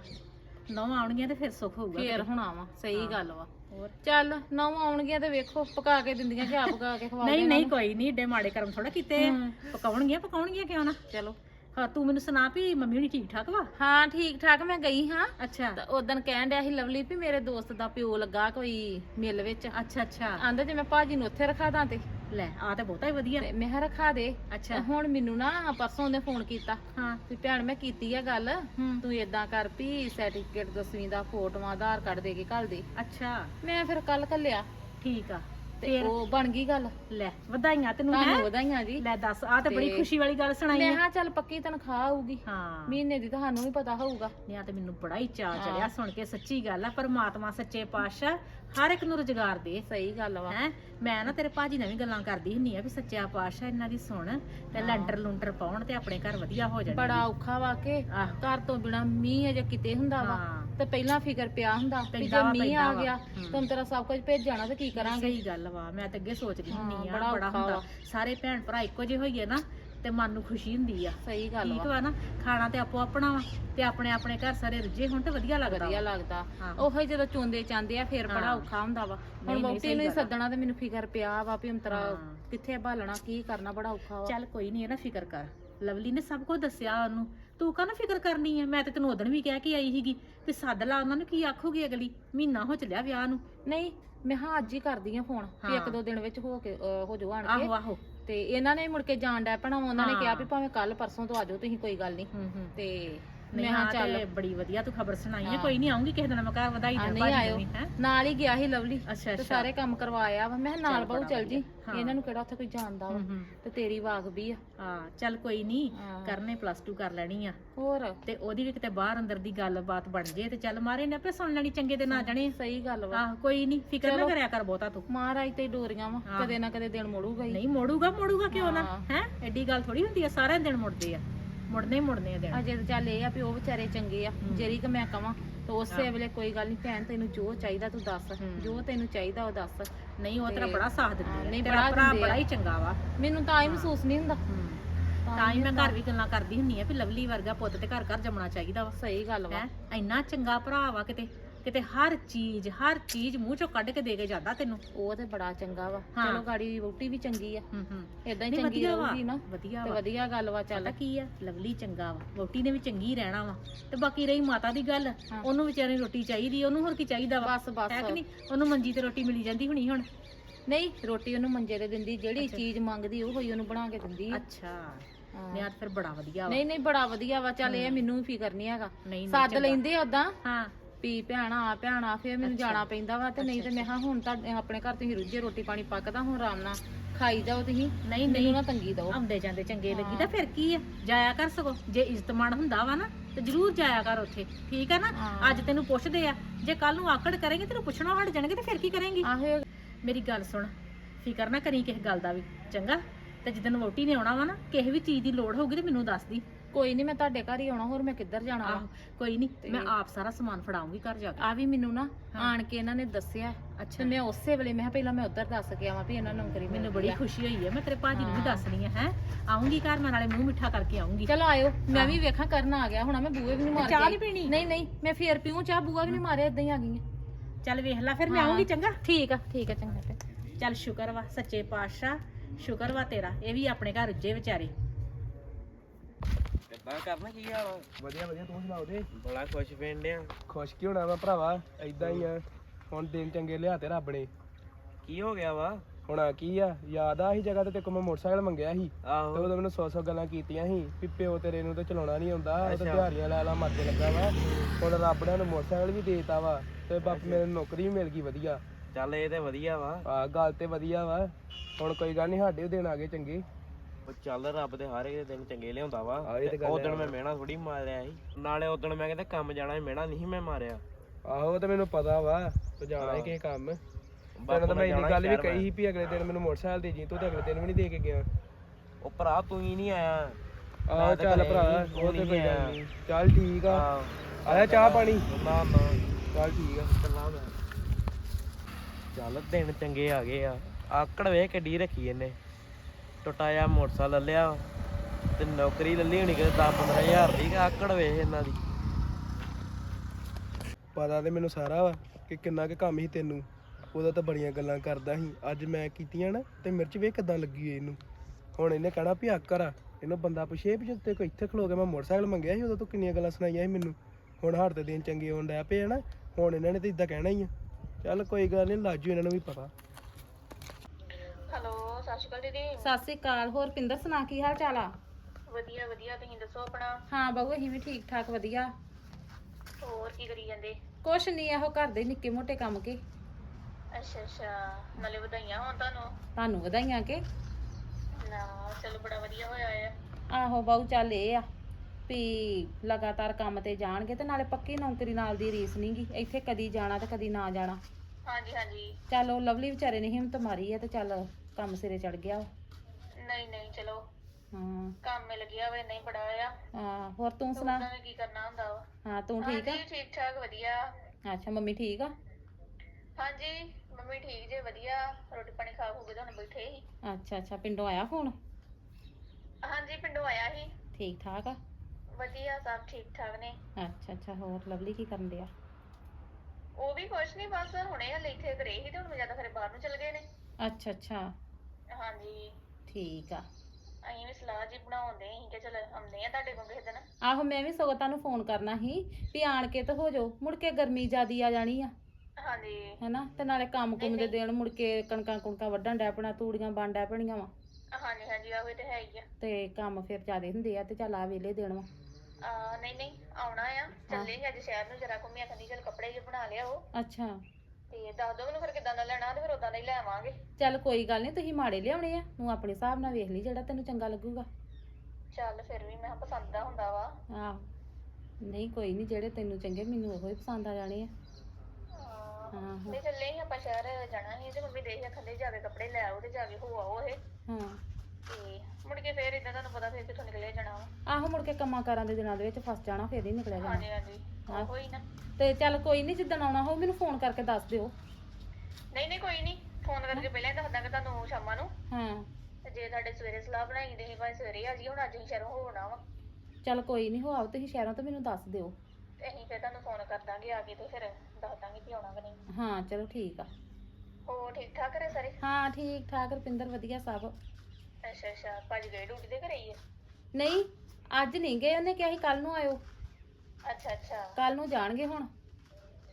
F: ਨੌਂ ਆਉਣਗੀਆਂ ਤੇ ਫਿਰ ਸੁੱਖ ਹੋਊਗਾ
B: ਫੇਰ। ਹੁਣਾ ਵਾ ਸਹੀ। ਗੱਲ ਵਾ।
F: ਹੋਰ?
B: ਚੱਲ ਨੌ ਆਉਣਗੀਆਂ ਤੇ ਵੇਖੋ ਪਕਾ ਕੇ ਦਿੰਦੀਆਂ ਕਿ ਆਪ ਪਕਾ ਕੇ ਖਵਾ
F: ਨਹੀਂ ਨਹੀਂ ਕੋਈ ਨਹੀਂ ਏਡੇ ਮਾੜੇ ਕਰਮ ਥੋੜਾ ਕੀਤੇ ਆ। ਪਕਾਉਣਗੀਆਂ ਪਕਾਉਣਗੀਆਂ ਕਿਉਂ ਨਾ?
B: ਚਲੋ।
F: ਹਾਂ ਤੂੰ ਮੈਨੂੰ ਸੁਣਾ ਵੀ ਮੰਮੀ ਹੁਣੀ ਠੀਕ ਠਾਕ ਵਾ?
B: ਹਾਂ ਠੀਕ ਠਾਕ ਮੈਂ ਗਈ ਹਾਂ।
F: ਅੱਛਾ।
B: ਤਾਂ ਉਦੋਂ ਕਹਿਣ ਡਿਆ ਸੀ ਲਵਲੀ ਵੀ ਮੇਰੇ ਦੋਸਤ ਦਾ ਪਿਓ ਲੱਗਾ ਕੋਈ ਮਿਲ ਵਿੱਚ।
F: ਅੱਛਾ ਅੱਛਾ।
B: ਆਂਦਾ ਜੇ ਮੈਂ ਭਾਜੀ ਨੂੰ ਉੱਥੇ ਰਖਾ ਦਾਂ ਤੇ।
F: ਲੈ ਆ ਤਾਂ ਬਹੁਤਾ ਹੀ ਵਧੀਆ।
B: ਤੇ ਮੈਂ ਕਿਹਾ ਰਖਾ ਦੇ।
F: ਅੱਛਾ।
B: ਤੇ ਹੁਣ ਮੈਨੂੰ ਨਾ ਪਰਸੋਂ ਉਹਨੇ ਫੋਨ ਕੀਤਾ।
F: ਹਾਂ।
B: ਵੀ ਭੈਣ ਮੈਂ ਕੀਤੀ ਆ ਗੱਲ।
F: ਹੂੰ।
B: ਤੂੰ ਏਦਾਂ ਕਰ ਵੀ ਸਰਟੀਫਿਕੇਟ ਦਸਵੀਂ ਦਾ ਫੋਟੋਆਂ ਆਧਾਰ ਕਾਰਡ ਦੇ ਕੇ ਘੱਲ ਦੇ।
F: ਅੱਛਾ।
B: ਮੈਂ ਫਿਰ ਕੱਲ ਕੱਲਿਆ
F: ਠੀਕ ਆ।
B: ਤੇ
F: ਫੇਰ
B: ਉਹ ਬਣ ਗਈ ਗੱਲ।
F: ਲੈ ਵਧਾਈਆਂ ਤੈਨੂੰ
B: ਤੁਹਾਨੂੰ
F: ਹੈ?
B: ਵਧਾਈਆਂ ਜੀ।
F: ਲੈ ਦੱਸ ਆ ਤਾਂ ਬੜੀ
B: ਤੇ
F: ਖੁਸ਼ੀ ਵਾਲੀ ਗੱਲ ਸੁਣਾਈ
B: ਮੈਂ
F: ਆ।
B: ਕਿਹਾ ਚੱਲ ਪੱਕੀ ਤਨਖਾਹ ਆਊਗੀ।
F: ਹਾਂ।
B: ਮਹੀਨੇ ਦੀ ਤੁਹਾਨੂੰ ਵੀ ਪਤਾ ਹੋਊਗਾ।
F: ਨਿਆ ਤੇ ਮੈਨੂੰ ਬੜਾ ਹੀ ਚਾਅ
B: ਹਾਂ।
F: ਚੜਿਆ ਸੁਣ ਕੇ ਸੱਚੀ ਗੱਲ ਆ ਪਰਮਾਤਮਾ ਸੱਚੇ ਪਾਤਸ਼ਾਹ ਹਰ ਇੱਕ ਨੂੰ ਰੁਜ਼ਗਾਰ ਦੇ
B: ਸਹੀ ਗੱਲ ਵਾ
F: ਹੈ ਮੈਂ ਨਾ ਤੇਰੇ ਭਾਜੀ ਨਾਲ ਵੀ ਗੱਲਾਂ ਕਰਦੀ ਹੁੰਨੀ ਆ ਵੀ ਸੱਚਿਆ ਪਾਤਸ਼ਾਹ ਇਹਨਾਂ ਦੀ ਸੁਣ ਤੇ। ਲੈਂਟਰ ਲੁੰਟਰ ਪਾਉਣ ਤੇ ਆਪਣੇ ਘਰ ਵਧੀਆ ਹੋ ਜਾਣ
B: ਬੜਾ ਔਖਾ ਵਾ ਕੇ
F: ਆਹ
B: ਘਰ ਤੋਂ ਬਿਨਾ ਮੀਂਹ ਅਜੇ ਕਿਤੇ ਹੁੰਦਾ ਵਾ
F: ਹਾਂ
B: ਤੇ ਪਹਿਲਾਂ ਫਿਕਰ ਪਿਆ ਹੁੰਦਾ ਵੀ
F: ਪੈਂਦਾ
B: ਜੇ
F: ਵਾ,
B: ਮੀਂਹ
F: ਪੈਂਦਾ
B: ਆ
F: ਵਾ।
B: ਗਿਆ। ਤਾਂ ਤੇਰਾ ਸਭ ਕੁਝ ਭੇਜਣਾ ਤੇ ਕੀ ਕਰਾਂਗੇ
F: ਸਹੀ ਗੱਲ ਵਾ ਮੈਂ ਤਾਂ ਅੱਗੇ ਸੋਚਦੀ
B: ਹਾਂ,
F: ਹੁੰਨੀ ਆ
B: ਬੜਾ
F: ਬੜਾ
B: ਔਖਾ
F: ਹੁੰਦਾ
B: ਵਾ।
F: ਸਾਰੇ ਭੈਣ ਭਰਾ ਇੱਕੋ ਜਿਹੇ ਹੋਈਏ ਨਾ ਤੇ ਮਨ ਨੂੰ ਖੁਸ਼ੀ ਹੁੰਦੀ ਆ
B: ਸਹੀ ਗੱਲ
F: ਠੀਕ
B: ਵਾ
F: ਵਾ ਨਾ ਖਾਣਾ ਤੇ ਆਪੋ ਆਪਣਾ ਵਾ ਤੇ ਆਪਣੇ ਆਪਣੇ ਘਰ ਸਾਰੇ ਰੁੱਝੇ ਹੋਣ ਤੇ ਵਧੀਆ ਲੱਗਦਾ
B: ਵਧੀਆ
F: ਵਾ।
B: ਲੱਗਦਾ
F: ਹਾਂ।
B: ਉਹੋ ਜਦੋਂ ਚੁੰਦੇ ਚਾਂਦੇ ਆ ਫਿਰ ਬੜਾ
F: ਹਾਂ।
B: ਔਖਾ ਹੁੰਦਾ ਵਾ ਹੁਣ
F: ਨਹੀਂ,
B: ਵਹੁਟੀ
F: ਸਹੀ
B: ਨੂੰ ਹੀ
F: ਗੱਲ ਆ।
B: ਸੱਦਣਾ ਤੇ ਮੈਨੂੰ ਫਿਕਰ ਪਿਆ ਵਾ ਵੀ ਅੰਤਰਾ
F: ਹਾਂ।
B: ਕਿੱਥੇ ਭਾਲਣਾ ਕੀ ਕਰਨਾ ਬੜਾ ਔਖਾ ਵਾ
F: ਚੱਲ ਕੋਈ ਨਹੀਂ ਇਹ ਨਾ ਫਿਕਰ ਕਰ ਲਵਲੀ ਨੇ ਸਭ ਕੁਝ ਦੱਸਿਆ ਉਹਨੂੰ ਤੂੰ ਕਾਹਨੂੰ ਫਿਕਰ ਕਰਨੀ ਆ ਮੈਂ ਤੇ ਤੈਨੂੰ ਉਦੋਂ ਵੀ ਕਹਿ ਕੇ ਆਈ ਸੀਗੀ ਵੀ ਸੱਦ ਲਾ ਉਹਨਾਂ ਨੂੰ ਕੀ ਆਖੂਗੀ ਅਗਲੀ ਮਹੀਨਾ ਹੋ ਚੱਲਿਆ ਵਿਆਹ ਨੂੰ
B: ਨਹੀਂ ਮੈਂ ਹਾਂ ਅੱਜ ਹੀ ਕਰਦੀ ਆ ਫੋਨ ਵੀ ਇੱਕ
F: ਹਾਂ।
B: ਦੋ ਦਿਨ ਵਿੱਚ ਹੋ ਕੇ ਅਹ, ਹੋ ਜਾਓ ਆਣ
F: ਆਹੋ
B: ਕੇ
F: ਆਹੋ
B: ਤੇ ਇਹਨਾਂ ਨੇ ਮੁੜ ਕੇ ਜਾਣ ਡੈ ਪੈਣਾ ਉਹਨਾਂ ਨੇ
F: ਹਾਂ।
B: ਕਿਹਾ ਵੀ ਭਾਵੇਂ ਕੱਲ ਪਰਸੋਂ ਤੋਂ ਆ ਜਾਓ ਤੁਸੀਂ ਕੋਈ ਗੱਲ ਨਹੀਂ
F: ਹੂੰ ਹੂੰ
B: ਤੇ
F: ਮੈਂ
B: ਹਾਂ ਚੱਲ।
F: ਬੜੀ ਵਧੀਆ ਤੂੰ ਖਬਰ ਸੁਣਾਈ ਹੈ। ਕੋਈ ਨਹੀਂ ਆਉਂਗੀ ਕਿਸੇ ਦਿਨ ਮੈਂ ਘਰ ਵਧਾਈ ਦੇ
B: ਨਹੀਂ
F: ਭਾਜੀ
B: ਆਇਓ। ਨਾਲ ਹੀ ਗਿਆ ਸੀ ਲਵਲੀ
F: ਅੱਛਾ
B: ਤੇ
F: ਅੱਛਾ।
B: ਸਾਰੇ ਕੰਮ ਕਰਵਾਇਆ ਵਾ। ਮੈਂ ਨਾਲ ਬਹੁ ਚੱਲ ਜੀ। ਇਹਨਾਂ ਨੂੰ ਕਿਹੜਾ ਉੱਥੇ ਕੋਈ ਜਾਣਦਾ ਵਾ ਤੇ ਤੇਰੀ ਵਾਗ ਵੀ ਆ।
F: ਹਾਂ ਚੱਲ ਕੋਈ ਨਹੀਂ। ਕਰਨੇ ਪਲੱਸ 2 ਕਰ ਲੈਣੀ ਆ।
B: ਹੋਰ?
F: ਤੇ ਉਹਦੀ ਵੀ ਕਿਤੇ ਬਾਹਰ ਅੰਦਰ ਦੀ ਗੱਲਬਾਤ ਬਣ ਜੇ ਤੇ ਚੱਲ ਮਾਰੇ ਨੇ ਆਪੇ ਸੁਣ ਲੈਣੀ ਚੰਗੇ ਦੇ ਨਾ ਜਾਣੇ
B: ਸਹੀ ਗੱਲ ਵਾ।
F: ਆਹ ਕੋਈ ਨਹੀਂ ਫਿਕਰ ਨਾ। ਕਰਿਆ ਕਰ ਬਹੁਤਾ ਤੂੰ।
B: ਮਹਾਰਾਜ ਤੇ ਡੋਰੀਆਂ ਵਾ। ਕਦੇ ਨਾ ਕਦੇ ਦਿਨ ਮੋੜੂਗਾ ਹੀ।
F: ਨਹੀਂ ਮੋੜੂਗਾ ਮੋੜੂਗਾ ਕਿਉਂ ਨਾ
B: ਹਾਂ।
F: ਐਡੀ ਗੱਲ ਥੋੜੀ ਹੁੰਦੀ ਆ ਸਾਰਿਆਂ ਦਿਨ ਮੁੜਦੇ ਆ। ਮੁੜਨੇ ਹੀ ਮੁੜਨੇ ਆ ਦਿਨ।
B: ਅਜੇ ਤਾਂ ਚੱਲ ਇਹ ਆ ਵੀ ਉਹ ਵਿਚਾਰੇ ਚੰਗੇ ਆ। ਜਿਹੜੀ ਕਿ ਮੈਂ ਕਵਾਂ ਤੇ ਉਸੇ
F: ਹਾਂ।
B: ਵੇਲੇ ਕੋਈ ਗੱਲ ਨਹੀਂ ਭੈਣ ਤੈਨੂੰ ਜੋ ਚਾਹੀਦਾ ਤੂੰ ਦੱਸ। ਜੋ ਤੈਨੂੰ ਚਾਹੀਦਾ ਉਹ ਦੱਸ।
F: ਨਹੀਂ ਉਹ ਤੇਰਾ
B: ਤੇ-
F: ਬੜਾ ਸਾਥ
B: ਹਾਂ,
F: ਦਿੰਦੀ
B: ਨਹੀਂ,
F: ਤੇਰਾ
B: ਬੜਾ
F: ਭਰਾ
B: ਦਿੰਦੇ
F: ਬੜਾ। ਹੀ ਚੰਗਾ ਵਾ।
B: ਮੈਨੂੰ ਤਾਂ ਹੀ। ਮਹਿਸੂਸ ਨਹੀਂ ਹੁੰਦਾ।
F: ਤਾਂ ਹੀ ਮੈਂ ਘਰ ਵੀ ਗੱਲਾਂ ਕਰਦੀ ਹੁੰਨੀ ਆ ਵੀ ਲਵਲੀ ਵਰਗਾ ਪੁੱਤ ਤੇ ਘਰ ਘਰ ਜੰਮਣਾ ਚਾਹੀਦਾ ਵਾ।
B: ਸਹੀ ਗੱਲ ਵਾ।
F: ਹੈ? ਇੰਨਾ ਚੰਗਾ ਭਰਾ ਵਾ ਕਿਤੇ। ਕਿਤੇ ਹਰ ਚੀਜ਼ ਹਰ ਚੀਜ਼ ਮੂੰਹ ਚੋਂ ਕੱਢ ਕੇ ਦੇ ਕੇ ਜਾਂਦਾ ਤੈਨੂੰ।
B: ਉਹ ਤੇ ਬੜਾ ਚੰਗਾ ਵਾ।
F: ਹਾਂ।
B: ਚਲੋ ਗਾੜੀ ਵੋਟੀ ਵੀ ਚੰਗੀ ਆ।
F: ਹੂੰ ਹੂੰ।
B: ਇਦਾਂ ਹੀ
F: ਨਹੀਂ
B: ਚੰਗੀ
F: ਵਧੀਆ ਵਾ।
B: ਰਹੂਗੀ ਨਾ।
F: ਵਧੀਆ
B: ਤੇ
F: ਵਾ।
B: ਵਧੀਆ ਗੱਲ ਵਾ ਚੱਲ।
F: ਪਤਾ ਕੀ ਆ? ਲਵਲੀ ਚੰਗਾ ਵਾ। ਰੋਟੀ ਨੇ ਵੀ ਚੰਗੀ ਰਹਿਣਾ ਵਾ। ਤੇ ਬਾਕੀ ਰਹੀ ਮਾਤਾ ਦੀ ਗੱਲ।
B: ਹਾਂ।
F: ਉਹਨੂੰ ਵਿਚਾਰੇ ਨੂੰ ਰੋਟੀ ਚਾਹੀਦੀ ਉਹਨੂੰ ਹੋਰ ਕੀ ਚਾਹੀਦਾ ਵਾ?
B: ਬਸ ਬਸ।
F: ਹੈ ਕਿ ਨਹੀਂ? ਉਹਨੂੰ ਮੰਜੀ ਤੇ ਰੋਟੀ ਮਿਲੀ ਜਾਂਦੀ ਹੁਣੀ ਹੁਣ?
B: ਨਹੀਂ ਰੋਟੀ ਉਹਨੂੰ ਮੰਜੇ ਤੇ ਦਿੰਦੀ ਜਿਹੜੀ
F: ਅੱਛਾ।
B: ਚੀਜ਼ ਮੰਗਦੀ ਉਹ ਹੋਈ ਉਹਨੂੰ ਬਣਾ ਕੇ ਦਿੰਦੀ ਆ।
F: ਅੱਛਾ।
B: ਹਾਂ।
F: ਨਿਆਤ ਫਿਰ ਬੜਾ ਵਧੀਆ ਵਾ।
B: ਨਹੀਂ ਨਹੀਂ ਬੜਾ ਵਧੀਆ ਵਾ। ਚੱਲ ਇਹ ਮੈਨੂੰ ਫਿਕਰ ਨਹੀਂ ਹੈਗਾ।
F: ਨਹੀਂ ਨਹੀਂ
B: ਸੱਦ
F: ਚੰਗਾ।
B: ਲੈਂਦੇ ਉਦਾਂ
F: ਹਾਂ।
B: ਵੀ ਭੈਣਾ ਭੈਣਾ ਫੇਰ ਮੈਨੂੰ। ਜਾਣਾ ਪੈਂਦਾ ਵਾ ਤੇ ਨਹੀਂ ਤੇ ਮੈਂ ਹਾਂ ਹੁਣ ਤਾਂ ਆਪਣੇ ਘਰ ਤੁਸੀਂ ਰੁੱਝੇ ਰੋਟੀ ਪਾਣੀ ਪੱਕਦਾ ਹੁਣ ਆਰਾਮ ਨਾਲ ਖਾਈ ਜਾਓ ਤੁਸੀਂ
F: ਨਹੀਂ
B: ਮੈਨੂੰ
F: ਨਹੀਂ।
B: ਨਾ ਤੰਗੀ ਦਿਓ।
F: ਆਉਂਦੇ ਜਾਂਦੇ ਚੰਗੇ ਲੱਗੀ। ਤਾਂ ਫਿਰ ਕੀ ਆ? ਜਾਇਆ ਕਰ ਸਗੋ ਜੇ ਇੱਜ਼ਤਮਾਨ ਹੁੰਦਾ ਵਾ ਨਾ ਤੇ ਜ਼ਰੂਰ ਜਾਇਆ ਕਰ ਉੱਥੇ। ਠੀਕ ਆ ਨਾ?
B: ਹਾਂ।
F: ਅੱਜ ਤੈਨੂੰ ਪੁੱਛਦੇ ਆ ਜੇ ਕੱਲ ਨੂੰ ਆਕੜ ਕਰੇਂਗੇ ਤੈਨੂੰ ਪੁੱਛਣਾ ਹਟ ਜਾਣਗੇ ਤੇ ਫਿਰ ਕੀ ਕਰੇਂਗੀ?
B: ਆਹੇ।
F: ਮੇਰੀ ਗੱਲ ਸੁਣ ਫਿਕਰ ਨਾ ਕਰੀ ਕਿਸੇ ਗੱਲ ਦਾ ਵੀ ਚੰਗਾ? ਤੇ ਜਿੱਦਨ ਵੋਟੀ ਨੇ ਆਉਣਾ ਵਾ ਨਾ ਕਿਸੇ ਵੀ ਚੀਜ਼ ਦੀ ਲੋੜ ਹੋਊਗੀ ਤੇ ਮੈਨੂੰ ਦੱਸ ਦੀ।
B: ਕੋਈ ਨਹੀਂ ਮੈਂ ਤੁਹਾਡੇ ਘਰ ਹੀ ਆਉਣਾ ਹੋਰ ਮੈਂ ਕਿੱਧਰ ਜਾਣਾ ਵਾ
F: ਆਹੋ ਕੋਈ ਨਹੀਂ ਮੈਂ ਆਪ ਸਾਰਾ ਸਮਾਨ ਫੜਾਉਂਗੀ ਘਰ ਜਾ ਕੇ
B: ਆ ਵੀ ਮੈਨੂੰ ਨਾ
F: ਹਾਂ।
B: ਆਣ ਕੇ ਇਹਨਾਂ ਨੇ ਦੱਸਿਆ ਤੇ
F: ਅੱਛਾ
B: ਮੈਂ ਉਸੇ ਵੇਲੇ ਮੈਂ ਕਿਹਾ ਪਹਿਲਾਂ ਮੈਂ ਉੱਧਰ ਦੱਸ ਕੇ ਆਵਾਂ ਵੀ ਇਹਨਾਂ ਨੂੰ ਨੌਕਰੀ
F: ਮੈਨੂੰ ਬੜੀ। ਖੁਸ਼ੀ ਹੋਈ ਹੈ ਮੈਂ ਤੇਰੇ ਭਾਜੀ ਨੂੰ ਵੀ
B: ਹਾਂ।
F: ਦੱਸਣੀ ਹੈ ਹੈ ਆਉਂਗੀ ਘਰ ਮੈਂ ਨਾਲੇ ਮੂੰਹ ਮਿੱਠਾ ਕਰਕੇ ਆਉਂਗੀ
B: ਚਲੋ ਆਇਓ ਮੈਂ। ਵੀ ਵੇਖਾਂ ਕਰਨ ਆ ਗਿਆ ਹੁਣ ਮੈਂ ਬੂਏ ਵੀ ਨਹੀਂ ਮਾਰ
F: ਚਾਹ
B: ਕੇ
F: ਨਹੀਂ ਪੀਣੀ
B: ਨਹੀਂ ਨਹੀਂ ਮੈਂ ਫੇਰ ਪੀਉਂ ਚਾਹ ਬੂਆ ਵੀ ਨਹੀਂ ਮਾਰਿਆ ਇਦਾਂ ਹੀ ਆ ਗਈ
F: ਚੱਲ ਵੇਖ ਲੈ ਫਿਰ ਮੈਂ
B: ਹਾਂ।
F: ਆਉਂਗੀ ਚੰਗਾ
B: ਠੀਕ ਆ ਠੀਕ ਆ ਚੰਗਾ ਫਿਰ
F: ਚੱਲ ਸ਼ੁਕਰ ਵਾ ਸੱਚੇ ਪਾਤਸ਼ਾਹ ਸ਼ੁਕਰ ਵਾ ਤੇਰਾ ਇਹ ਵੀ ਆਪਣੇ ਘਰ ਉੱਜੇ ਵਿਚਾਰੇ
D: ਕਿੱਦਾਂ ਕਰਨਾ ਕੀ ਹਾਲ
G: ਵਧੀਆ ਵਧੀਆ ਤੂੰ ਸੁਣਾਓ ਤੇ
D: ਬੜਾ ਖੁਸ਼ ਪੈਣ ਡਿਆ।
G: ਖੁਸ਼ ਕੀ ਹੋਣਾ ਵਾ ਭਰਾਵਾ? ਐਦਾਂ ਹੀ ਆ। ਹੁਣ ਦਿਨ ਚੰਗੇ ਲਿਆ ਤੇ ਰੱਬ ਨੇ।
D: ਕੀ ਹੋ ਗਿਆ ਵਾ?
G: ਹੁਣ ਆ ਕੀ ਆ? ਯਾਦ ਆ ਹੀ ਜਗ੍ਹਾ ਤੇ ਤੇ ਕੋ ਮੈਂ ਮੋਟਰਸਾਈਕਲ ਮੰਗਿਆ ਸੀ। ਤੇ
D: ਆਹੋ
G: ਉਦੋਂ ਮੈਨੂੰ ਸੌ ਸੌ ਗੱਲਾਂ ਕੀਤੀਆਂ ਸੀ ਵੀ ਪਿਓ ਤੇਰੇ ਨੂੰ ਤਾਂ ਚਲਾਉਣਾ ਨਹੀਂ ਆਉਂਦਾ। ਉਹ ਤਾਂ
D: ਅੱਛਾ।
G: ਦਿਹਾੜੀਆਂ ਲੈ ਲਾ ਮਰਦੇ ਲੱਗਾ ਵਾ। ਹੁਣ ਰੱਬ ਨੇ ਉਹਨੂੰ ਮੋਟਰਸਾਈਕਲ ਵੀ ਦੇਤਾ ਵਾ। ਤੇ ਬਾਪ ਮੇਰੇ ਨੂੰ ਨੌਕਰੀ ਵੀ ਮਿਲ ਗਈ ਵਧੀਆ।
D: ਚੱਲ ਇਹ ਤੇ ਵਧੀਆ ਵਾ।
G: ਆ ਗੱਲ ਤੇ ਵਧੀਆ ਵਾ। ਹੁਣ ਕੋਈ ਗੱਲ ਨਹੀਂ ਸਾਡੇ ਵੀ ਦਿਨ ਆ ਗਏ ਚੰਗੇ।
D: ਉਹ ਚੱਲ ਰੱਬ ਦੇ ਹਰ ਇੱਕ ਦਿਨ ਚੰਗੇ ਲਿਆਉਂਦਾ ਵਾ।
G: ਆਹ ਇਹ ਤੇ ਗੱਲ
D: ਉਦੋਂ
G: ਹੈ।
D: ਮੈਂ ਮਿਹਣਾ ਥੋੜੀ ਮਾਰਿਆ ਸੀ। ਨਾਲੇ ਉਦੋਂ ਮੈਂ ਕਹਿੰਦਾ ਕੰਮ ਜਾਣਾ ਸੀ ਮਿਹਣਾ ਨਹੀਂ ਮੈਂ ਮਾਰਿਆ।
G: ਆਹੋ ਉਹ ਤੇ ਮੈਨੂੰ ਪਤਾ ਵਾ ਤੂੰ ਜਾਣਾ ਹੀ। ਕਿਸੇ ਕੰਮ। ਤੈਨੂੰ ਤਾਂ ਮੈਂ ਇੰਨੀ ਗੱਲ ਵੀ ਕਹੀ ਸੀ ਵੀ ਅਗਲੇ ਦਿਨ ਮੈਨੂੰ ਮੋਟਰਸਾਈਕਲ ਦੇ ਜੀ ਤੂੰ ਤੇ ਅਗਲੇ ਦਿਨ ਵੀ ਨਹੀਂ ਦੇ ਕੇ ਗਿਆ।
D: ਉਹ ਭਰਾ ਤੂੰ ਹੀ ਨਹੀਂ ਆਇਆ।
G: ਆਹ ਚੱਲ ਭਰਾ ਉਹ
D: ਤੂੰ
G: ਕੋਈ। ਗੱਲ ਨਹੀਂ। ਚੱਲ ਠੀਕ ਆ। ਆਇਆ ਚਾਹ ਪਾਣੀ।
D: ਨਾ ਨਾ।
G: ਚੱਲ ਠੀਕ ਆ।
D: ਚੱਲਾਂ ਮੈਂ। ਚੱਲ ਦਿਨ ਚੰਗੇ ਆ ਗਏ ਆ। ਆਕੜ ਵੇ ਕਿੱਡੀ ਰੱਖੀ ਇਹਨੇ। ਟੁੱਟਾ ਮੋਟਰਸਾਈਕਲ ਲੈ ਲਿਆ। ਤੇ ਨੌਕਰੀ ਲੱਲੀ ਹੋਣੀ ਕਿਤੇ 10 15000 ਦੀ ਆਕੜ ਵੇ ਇਹਨਾਂ ਦੀ।
G: ਪਤਾ ਤੇ ਮੈਨੂੰ ਸਾਰਾ ਵਾ ਕਿ ਕਿੰਨਾ ਕੁ ਕੰਮ ਸੀ ਤੈਨੂੰ। ਉਹਦਾ ਤਾਂ ਬੜੀਆਂ ਗੱਲਾਂ ਕਰਦਾ ਸੀ। ਅੱਜ ਮੈਂ ਕੀਤੀਆਂ ਨਾ, ਤੇ ਮਿਰਚ ਵੇਖ ਕਿਦਾਂ ਲੱਗੀ ਏ ਇਹਨੂੰ। ਹੁਣ ਇਹਨੇ ਕਹਿਣਾ ਵੀ ਆਕਰ ਆ, ਇਹਨੂੰ ਬੰਦਾ ਪੁੱਛੇ ਵੀ ਜਦੋਂ ਤੇ ਕੋਈ ਇੱਥੇ ਖਲੋ ਕੇ ਮੈਂ ਮੋਟਰਸਾਈਕਲ ਮੰਗਿਆ ਸੀ, ਉਦੋਂ ਤੋਂ ਕਿੰਨੀਆਂ ਗੱਲਾਂ ਸੁਣਾਈਆਂ ਸੀ ਮੈਨੂੰ। ਹੁਣ ਹਰ ਤੇ ਦਿਨ ਚੰਗੇ ਹੋਣ ਡੈ ਪਏ ਆ ਹੁਣ ਇਹਨਾਂ ਨੇ ਤੇ ਇਦਾਂ ਕਹਿਣਾ ਹੀ ਆ। ਚੱਲ ਕੋਈ ਗੱਲ ਨਹੀਂ ਲਾਜੂ ਇਹਨਾਂ ਨੂੰ ਵੀ ਪਤਾ।
E: ਸ਼੍ਰੀ ਅਕਾਲ ਦੀਦੀ।
B: ਸਤਿ ਸ੍ਰੀ ਅਕਾਲ। ਹੋਰ ਪਿੰਦਰ ਸੁਣਾ ਕੀ ਹਾਲ ਚਾਲ ਆ?
E: ਵਧੀਆ ਵਧੀਆ। ਤੁਸੀਂ ਦੱਸੋ ਆਪਣਾ?
B: ਹਾਂ ਬਹੂ ਅਸੀਂ ਵੀ ਠੀਕ ਠਾਕ ਵਧੀਆ।
E: ਹੋਰ ਕੀ ਕਰੀ ਜਾਂਦੇ?
B: ਕੁਛ ਨਹੀਂ ਇਹੋ ਘਰ ਦੇ ਨਿੱਕੇ ਮੋਟੇ ਕੰਮ ਕੇ।
E: ਅੱਛਾ ਅੱਛਾ। ਨਾਲੇ ਵਧਾਈਆਂ ਹੋਣ ਤੁਹਾਨੂੰ?
B: ਤੁਹਾਨੂੰ ਵਧਾਈਆਂ ਕਿ?
E: ਨਾ ਚਲੋ ਬੜਾ ਵਧੀਆ ਹੋਇਆ ਆ।
B: ਆਹੋ ਬਹੂ ਚੱਲ ਇਹ ਆ ਵੀ ਲਗਾਤਾਰ ਕੰਮ ਤੇ ਜਾਣਗੇ ਤੇ ਨਾਲੇ ਪੱਕੀ ਨੌਕਰੀ ਨਾਲ ਦੀ ਰੀਸ ਨਹੀਂਗੀ ਇੱਥੇ ਕਦੀ ਜਾਣਾ ਤੇ ਕਦੀ ਨਾ ਜਾਣਾ।
E: ਹਾਂਜੀ ਹਾਂਜੀ।
B: ਚੱਲ ਉਹ ਲਵਲੀ ਵਿਚਾਰੇ ਨੇ ਹਿੰਮਤ ਮਾਰੀ ਆ ਤੇ ਚੱਲ ਕੰਮ ਸਿਰੇ ਚੜ ਗਿਆ ਵਾ।
E: ਨਹੀਂ ਨਹੀਂ ਚਲੋ।
B: ਹਾਂ।
E: ਕੰਮ ਲੱਗਿਆ ਹੋਵੇ ਨਹੀਂ ਬੜਾ ਆ।
B: ਹਾਂ ਹੋਰ ਤੂੰ ਸੁਣਾ?
E: ਉਹਨਾਂ ਨੇ ਕੀ ਕਰਨਾ ਹੁੰਦਾ ਵਾ?
B: ਹਾਂ ਤੂੰ ਠੀਕ ਆ?
E: ਹਾਂਜੀ ਠੀਕ ਠਾਕ ਵਧੀਆ।
B: ਅੱਛਾ ਮੰਮੀ ਠੀਕ ਆ?
E: ਹਾਂਜੀ ਮੰਮੀ ਠੀਕ ਜੇ ਵਧੀਆ। ਰੋਟੀ ਪਾਣੀ ਖਾ ਖੂ ਕੇ ਤਾਂ ਹੁਣ ਬੈਠੇ ਸੀ।
B: ਅੱਛਾ ਅੱਛਾ ਪਿੰਡੋਂ ਆਇਆ ਫੋਨ?
E: ਹਾਂਜੀ ਪਿੰਡੋਂ ਆਇਆ ਸੀ।
B: ਠੀਕ ਠਾਕ ਆ?
E: ਵਧੀਆ ਸਭ ਠੀਕ ਠਾਕ ਨੇ।
B: ਅੱਛਾ ਅੱਛਾ ਹੋਰ ਲਵਲੀ ਕੀ ਕਰਨ ਡਿਆ?
E: ਉਹ ਵੀ ਕੁਛ ਨਹੀਂ ਬਸ ਹੁਣੇ ਹਲੇ ਇੱਥੇ ਘਰੇ ਸੀ ਤੇ ਹੁਣ ਜ਼ਿਆਦਾ ਫਿਰ ਬਾਹਰ ਨੂੰ ਚਲ ਗਏ ਨੇ।
B: ਅੱਛਾ ਅੱਛਾ।
E: ਹਾਂਜੀ।
B: ਠੀਕ ਆ।
E: ਅਸੀਂ ਵੀ ਸਲਾਹ ਜੀ ਬਣਾਉਂਦੇ ਅਸੀਂ ਕਿ ਚਲ ਆਉਂਦੇ ਆ ਤੁਹਾਡੇ ਕੋਲ ਕਿਸੇ ਦਿਨ।
B: ਆਹੋ ਮੈਂ ਵੀ ਸਗੋਂ ਤੁਹਾਨੂੰ ਫੋਨ ਕਰਨਾ ਸੀ ਵੀ ਆਣ ਕੇ ਤੇ ਹੋ ਜਾਓ ਮੁੜ ਕੇ ਗਰਮੀ ਜ਼ਿਆਦੀ ਆ ਜਾਣੀ ਆ।
E: ਹਾਂਜੀ।
B: ਹੈਨਾ ਤੇ ਨਾਲੇ ਕੰਮ ਕੁਮ ਦੇ ਦੇਣ ਮੁੜ ਕੇ ਕਣਕਾਂ ਕੁਣਕਾਂ ਵੱਢਣ ਡੈ ਪਣਾ ਤੂੜੀਆਂ ਬਣ ਡੈ ਪਣੀਆਂ ਵਾ।
E: ਹਾਂਜੀ ਹਾਂਜੀ ਆਹੋ ਇਹ ਤੇ ਹੈ ਹੀ ਆ।
B: ਤੇ ਕੰਮ ਫਿਰ ਜ਼ਿਆਦੇ ਹੁੰਦੇ ਆ ਤੇ ਚੱਲ ਆ ਵੇਲੇ ਦੇਣ ਵਾ।
E: ਆ ਨਹੀਂ ਨਹੀਂ ਆਉਣਾ ਆ। ਚੱਲੇ ਸੀ ਅੱਜ ਸ਼ਹਿਰ ਨੂੰ ਜਰਾ ਘੁੰਮਿਆ ਕਹਿੰਦੀ ਚਲ ਕੱਪੜੇ ਜੇ ਬਣਾ ਲਿਆ ਉਹ
B: ਅੱਛਾ।
E: ਤੇ ਦੱਸ ਦੋ ਮੈਨੂੰ ਫਿਰ ਕਿਦਾਂ ਦਾ ਲੈਣਾ ਤੇ ਫਿਰ ਉਦਾਂ ਦਾ ਹੀ ਲੈ ਆਵਾਂਗੇ।
B: ਚੱਲ ਕੋਈ ਗੱਲ ਨਹੀਂ ਤੁਸੀਂ ਮਾੜੇ ਲਿਆਉਣੇ ਆ ਤੂੰ ਆਪਣੇ ਹਿਸਾਬ ਨਾਲ ਵੇਖ ਲਈ ਜਿਹੜਾ ਤੈਨੂੰ ਚੰਗਾ ਲੱਗੂਗਾ।
E: ਚੱਲ ਫਿਰ ਵੀ ਮੈਂ ਕਿਹਾ ਪਸੰਦ ਦਾ ਹੁੰਦਾ ਵਾ।
B: ਆਹ ਨਹੀਂ ਕੋਈ ਨਹੀਂ ਜਿਹੜੇ ਤੈਨੂੰ ਚੰਗੇ ਮੈਨੂੰ ਉਹੋ ਹੀ ਪਸੰਦ ਆ ਜਾਣੇ ਆ।
E: ਹਾਂ
B: ਆਹੋ
E: ਨਹੀਂ ਚੱਲੇ ਸੀ ਆਪਾਂ ਸ਼ਹਿਰ ਜਾਣਾ ਸੀ ਤੇ ਮੰਮੀ ਦੇਖ ਖੰਦੇ ਜਾ ਕੇ ਕੱਪੜੇ ਲੈ ਆਓ ਤੇ ਜਾ ਕੇ ਹੋ ਆਓ ਇਹ।
B: ਹਾਂ।
E: ਤੇ ਮੁੜ ਕੇ ਫੇਰ ਇਦਾਂ ਤੁਹਾਨੂੰ ਪਤਾ ਫੇਰ ਕਿੱਥੋਂ ਨਿਕਲਿਆ ਜਾਣਾ ਵਾ।
B: ਆਹੋ ਮੁੜ ਕੇ ਕੰਮਾਂ ਕਾਰਾਂ ਦੇ ਦਿਨਾਂ ਦੇ ਵਿੱਚ ਫਸ ਜਾਣਾ ਫੇਰ ਹੀ ਨਿਕਲਿਆ ਜਾਣਾ।
E: ਹਾਂਜੀ ਹਾਂਜੀ।
B: ਹਾਂ।
E: ਕੋਈ ਨਾ।
B: ਤੇ ਚੱਲ ਕੋਈ ਨਹੀਂ ਜਿੱਦਣ ਆਉਣਾ ਹੋਊ ਮੈਨੂੰ ਫੋਨ ਕਰਕੇ ਦੱਸ ਦਿਓ।
E: ਨਹੀਂ ਨਹੀਂ ਕੋਈ ਨਹੀਂ ਫੋਨ ਕਰਕੇ ਪਹਿਲਾਂ ਹੀ ਦੱਸ ਦਾਂਗੇ ਤੁਹਾਨੂੰ ਸ਼ਾਮਾਂ ਨੂੰ।
B: ਹਾਂ।
E: ਤੇ ਜੇ ਤੁਹਾਡੇ ਸਵੇਰੇ ਸਲਾਹ ਬਣਾਈ ਦੇ ਸੀ ਭਾਵੇਂ ਸਵੇਰੇ ਆ ਜੀ ਹੁਣ ਅੱਜ ਹੀ ਸ਼ਹਿਰੋਂ ਹੋਣਾ ਵਾ।
B: ਚੱਲ ਕੋਈ ਨਹੀਂ ਹੋ ਆਓ ਤੁਸੀਂ ਸ਼ਹਿਰੋਂ ਤੇ ਮੈਨੂੰ ਦੱਸ ਦਿਓ।
E: ਤੇ ਅਸੀਂ ਫੇਰ ਤੁਹਾਨੂੰ ਫੋਨ ਕਰ ਦਾਂਗੇ ਆ ਕੇ ਤੇ ਫਿਰ ਦੱਸ ਦਾਂਗੇ ਕਿ ਆਉਣਾ ਕਿ ਨਹੀਂ।
B: ਹਾਂ ਚਲੋ ਠੀਕ ਆ।
E: ਹੋਰ ਠੀਕ ਠਾਕ ਘਰੇ ਸਾਰੇ?
B: ਹਾਂ ਠੀਕ ਠਾਕ ਰੁਪਿੰਦਰ ਵਧੀਆ ਸਭ।
E: ਅੱਛਾ ਅੱਛਾ। ਭਾਜੀ ਗਏ ਡਿਊਟੀ ਤੇ ਘਰੇ ਹੀ ਆ?
B: ਨਹੀਂ ਅੱਜ ਨਹੀਂ ਗਏ ਉਹਨੇ ਕਿਹਾ ਸੀ ਕੱਲ ਨੂੰ ਆਇਓ।
E: ਅੱਛਾ ਅੱਛਾ।
B: ਕੱਲ ਨੂੰ ਜਾਣਗੇ ਹੁਣ।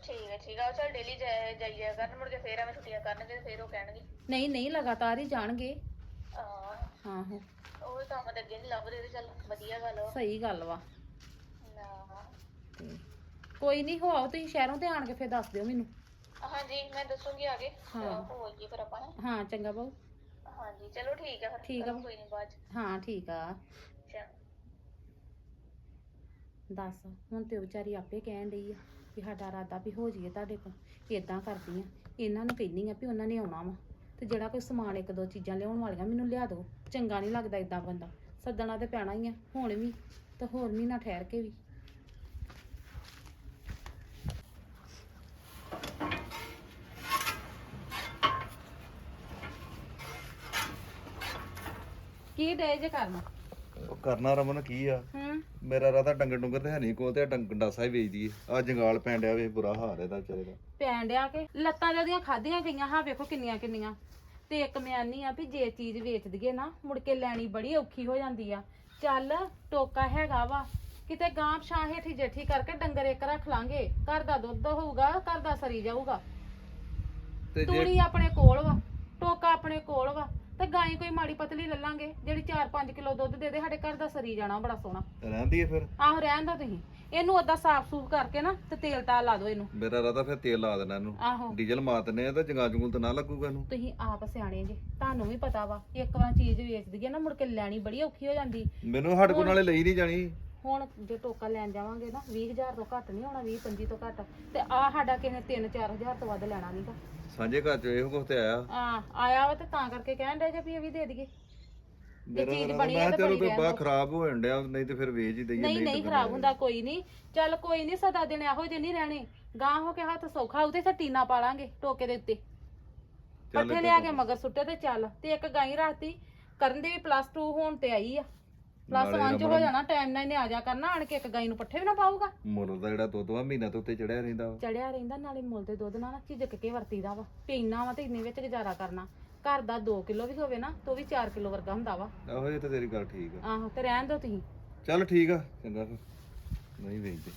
E: ਠੀਕ ਹੈ ਠੀਕ ਆ ਉਹ ਚਲ ਡੇਲੀ ਜਾਈਆ ਕਰਨ ਮੁੜ ਕੇ ਫੇਰ ਐਵੇਂ ਛੁੱਟੀਆਂ ਕਰਨਗੇ ਫੇਰ ਉਹ ਕਹਿਣਗੇ।
B: ਨਹੀਂ ਨਹੀਂ ਲਗਾਤਾਰ ਹੀ ਜਾਣਗੇ।
E: ਹਾਂ।
B: ਆਹੋ।
E: ਉਹ ਕੰਮ ਤੇ ਅੱਗੇ ਨਹੀਂ ਲੱਭਦੇ ਤੇ ਚੱਲ ਵਧੀਆ ਗੱਲ ਵਾ
B: ਸਹੀ ਗੱਲ ਵਾ।
E: ਨਾ।
B: ਤੇ ਕੋਈ ਨਹੀਂ ਹੋ ਆਓ ਤੁਸੀਂ ਸ਼ਹਿਰੋਂ ਤੇ ਆਣ ਕੇ ਫਿਰ ਦੱਸ ਦਿਓ ਮੈਨੂੰ।
E: ਹਾਂਜੀ ਮੈਂ ਦੱਸੂਗੀ ਆ ਕੇ।
B: ਹਾਂ।
E: ਹੋ ਜੀ ਫਿਰ ਆਪਾਂ। ਹੈਂ।
B: ਹਾਂ ਚੰਗਾ ਬਾਊ।
E: ਹਾਂਜੀ ਚਲੋ ਠੀਕ ਆ ਫਿਰ।
B: ਠੀਕ ਆ।
E: ਕੋਈ ਨਹੀਂ ਬਾਅਦ ਚ।
B: ਹਾਂ ਠੀਕ ਆ। ਦੱਸ, ਹੁਣ ਤੇ ਉਹ ਵਿਚਾਰੀ ਆਪੇ ਕਹਿਣ ਡਈ ਆ ਵੀ ਸਾਡਾ ਇਰਾਦਾ ਵੀ ਹੋ ਜਾਈਏ ਤੁਹਾਡੇ ਕੋਲ। ਇਦਾਂ ਕਰਦੀ ਆ। ਇਹਨਾਂ ਨੂੰ ਕਹਿੰਦੀ ਆ ਵੀ ਉਹਨਾਂ ਨੇ ਆਉਣਾ ਵਾ। ਤੇ ਜਿਹੜਾ ਕੋਈ ਸਮਾਨ ਇੱਕ ਦੋ ਚੀਜ਼ਾਂ ਲਿਆਉਣ ਵਾਲੀਆਂ ਮੈਨੂੰ ਲਿਆ ਦਿਓ। ਚੰਗਾ ਨਹੀਂ ਲੱਗਦਾ ਇਦਾਂ ਬੰਦਾ। ਸੱਦਣਾ ਤੇ ਪੈਣਾ ਹੀ ਆ, ਹੁਣ ਵੀ ਤੇ ਹੋਰ ਮਹੀਨਾ ਠਹਿਰ ਕੇ ਵੀ। ਕੀ ਡੇ ਜੇ ਕਰਨਾ?
A: ਕਰਨਾ ਰਮਨ ਕੀ ਆ?
B: ਹੂੰ।
A: ਮੇਰਾ ਰਾਤਾ ਡੰਗਰ ਡੁੰਗਰ ਤੇ ਹੈ ਨਹੀਂ ਕੋਲ ਤੇ ਡੰਗ ਡਾਸਾ ਹੀ ਵੇਚ ਦਈਏ ਆ ਜੰਗਾਲ ਪੈਣ ਡਿਆ ਵੇ ਬੁਰਾ ਹਾਲ ਇਹਦਾ ਵਿਚਾਰੇ ਦਾ।
B: ਪੈਣ ਡਿਆ ਕੇ? ਲੱਤਾਂ ਜਿਹੜੀਆਂ ਖਾਧੀਆਂ ਗਈਆਂ ਹਾਂ ਵੇਖੋ ਕਿੰਨੀਆਂ ਕਿੰਨੀਆਂ। ਤੇ ਇੱਕ ਮੈਂ ਆਨੀ ਆ ਵੀ ਜੇ ਚੀਜ਼ ਵੇਚ ਦਈਏ ਨਾ ਮੁੜ ਕੇ ਲੈਣੀ ਬੜੀ ਔਖੀ ਹੋ ਜਾਂਦੀ ਆ। ਚੱਲ ਟੋਕਾ ਹੈਗਾ ਵਾ। ਕਿਤੇ ਗਾਂਹ ਛਾਂ ਹੇਠੀ ਜੇਠੀ ਕਰਕੇ ਡੰਗਰ ਇੱਕ ਰੱਖ ਲਾਂਗੇ। ਘਰ ਦਾ ਦੁੱਧ ਹੋਊਗਾ ਘਰ ਦਾ ਸਰੀ ਜਾਊਗਾ।
A: ਤੇ ਜੇ
B: ਤੂੜੀ ਆਪਣੇ ਕੋਲ ਵਾ ਟੋਕਾ ਆਪਣੇ ਕੋਲ ਵਾ। ਗਾਈ ਕੋਈ ਮਾੜੀ ਪਤਲੀ ਲੱਲਾਂਗੇ ਜਿਹੜੀ 4-5 ਕਿਲੋ ਦੁੱਧ ਦੇ ਦੇ ਸਾਡੇ ਘਰ ਦਾ ਸਰੀ ਜਾਣਾ ਬੜਾ ਸੋਹਣਾ।
A: ਰਹਿੰਦੀ ਏ ਫਿਰ?
B: ਆਹੋ ਰਹਿਣ ਦਾ ਤੁਸੀਂ। ਇਹਨੂੰ ਓਦਾਂ ਸਾਫ਼ ਸੂਫ ਕਰਕੇ ਨਾ ਤੇ ਤੇਲ ਤਾਂ ਲਾ ਦਿਓ ਇਹਨੂੰ।
A: ਮੇਰਾ ਰਾਤਾ ਫਿਰ ਤੇਲ ਲਾ ਦੇਣਾ ਇਹਨੂੰ।
B: ਆਹੋ।
A: ਡੀਜ਼ਲ ਮਾਰ ਦਿੰਨੇ ਆ ਤਾਂ ਜੰਗਾਲ ਜੰਗੂਲ ਤਾਂ ਨਾ ਲੱਗੂਗਾ ਇਹਨੂੰ।
B: ਤੁਸੀਂ ਆਪ ਸਿਆਣੇ ਜੇ ਤੁਹਾਨੂੰ ਵੀ ਪਤਾ ਵਾ ਇੱਕ ਵਾਰ ਚੀਜ਼ ਵੇਚ ਦਈਏ ਨਾ ਮੁੜ ਕੇ ਲੈਣੀ ਬੜੀ ਔਖੀ ਹੋ ਜਾਂਦੀ।
A: ਮੈਨੂੰ ਸਾਡੇ ਕੋਲ ਨਾਲੇ ਲਈ ਨਹੀਂ ਜਾਣੀ।
B: ਹੁਣ ਜੇ ਟੋਕਾ ਲੈਣ ਜਾਵਾਂਗੇ ਨਾ 20000 ਤੋਂ ਘੱਟ ਨਹੀਂ ਹੋਣਾ 20 25 ਤੋਂ ਘੱਟ। ਤੇ ਆ ਸਾਡਾ ਕਿਸੇ ਨੇ 3-4000 ਤੋਂ ਵੱਧ ਲੈਣਾ ਨਹੀਂਗਾ
A: ਸਾਂਝੇ ਘਰ ਚ ਇਹੋ ਕੁਛ ਤੇ ਆਇਆ?
B: ਆ ਆਇਆ ਵਾ ਤੇ ਤਾਂ ਕਰਕੇ ਕਹਿਣ ਦੇ ਜੇ ਵੀ ਇਹ ਵੀ ਦੇ ਦਈਏ।
A: ਮੇਰਾ
B: ਚੀਜ਼ ਬਣੀ ਆ ਤਾਂ ਬਣੀ ਰਹਿਣ
A: ਬਾ
B: ਦਿਓ।
A: ਖਰਾਬ ਹੋ ਡਿਆ ਨਹੀਂ ਤੇ ਫਿਰ ਵੇਚ ਹੀ ਦਈਏ
B: ਨਹੀਂ ਨਹੀਂ ਖਰਾਬ ਹੁੰਦਾ ਕੋਈ ਨਹੀਂ। ਚੱਲ ਕੋਈ ਨਹੀਂ ਸਦਾ ਦਿਨ ਇਹੋ ਜਿਹੇ ਨਹੀਂ ਰਹਿਣੇ। ਗਾਂ ਹੋ ਕੇ ਹੱਥ ਸੌਖਾ ਉਤੇ ਟੀਨਾ ਪਾ ਲਾਂਗੇ ਟੋਕੇ ਦੇ ਉੱਤੇ। ਪੱਠੇ ਲਿਆ ਕੇ ਮਗਰ ਸੁੱਟੇ ਤੇ ਚੱਲ। ਤੇ ਇੱਕ ਗਾਈ ਰਾਤੀ ਕਰਨ ਦੀ ਵੀ ਪਲੱਸ 2 ਹੋਣ ਤੇ ਆਈ ਆ। ਪਲੱਸ
A: ਨਾਲੇ
B: 1 ਚ ਹੋ ਜਾਣਾ ਟਾਈਮ ਨਾਲ ਇਹਨੇ ਆ ਜਾ ਕਰਨਾ ਆਣ ਕੇ ਇੱਕ ਗਾਈ ਨੂੰ ਪੱਠੇ ਵੀ ਨਾ ਪਾਊਗਾ।
A: ਮੁੱਲ ਦਾ ਜਿਹੜਾ ਦੁੱਧ ਵਾ ਮਹੀਨਾ ਤੋਂ ਉੱਤੇ ਚੜਿਆ ਰਹਿੰਦਾ ਵਾ।
B: ਚੜਿਆ ਰਹਿੰਦਾ ਨਾਲੇ ਮੁੱਲ ਦੇ ਦੁੱਧ ਨਾਲ ਨਾ ਝਿਜਕ ਕੇ ਵਰਤੀਦਾ ਵਾ। ਪੀਣਾ ਵਾ ਤੇ ਇੰਨੇ ਵਿੱਚ ਗੁਜ਼ਾਰਾ ਕਰਨਾ। ਘਰ ਦਾ 2 ਕਿਲੋ ਵੀ ਹੋਵੇ ਨਾ ਤਾਂ ਉਹ ਵੀ 4 ਕਿਲੋ ਵਰਗਾ ਹੁੰਦਾ ਵਾ।
A: ਆਹੋ ਇਹ ਤਾਂ ਤੇਰੀ ਗੱਲ ਠੀਕ ਆ।
B: ਆਹੋ ਤੇ ਰਹਿਣ ਦਿਓ ਤੁਸੀਂ।
A: ਚੱਲ ਠੀਕ ਆ ਚੰਗਾ ਫਿਰ। ਨਹੀਂ ਵੇਚਦੇ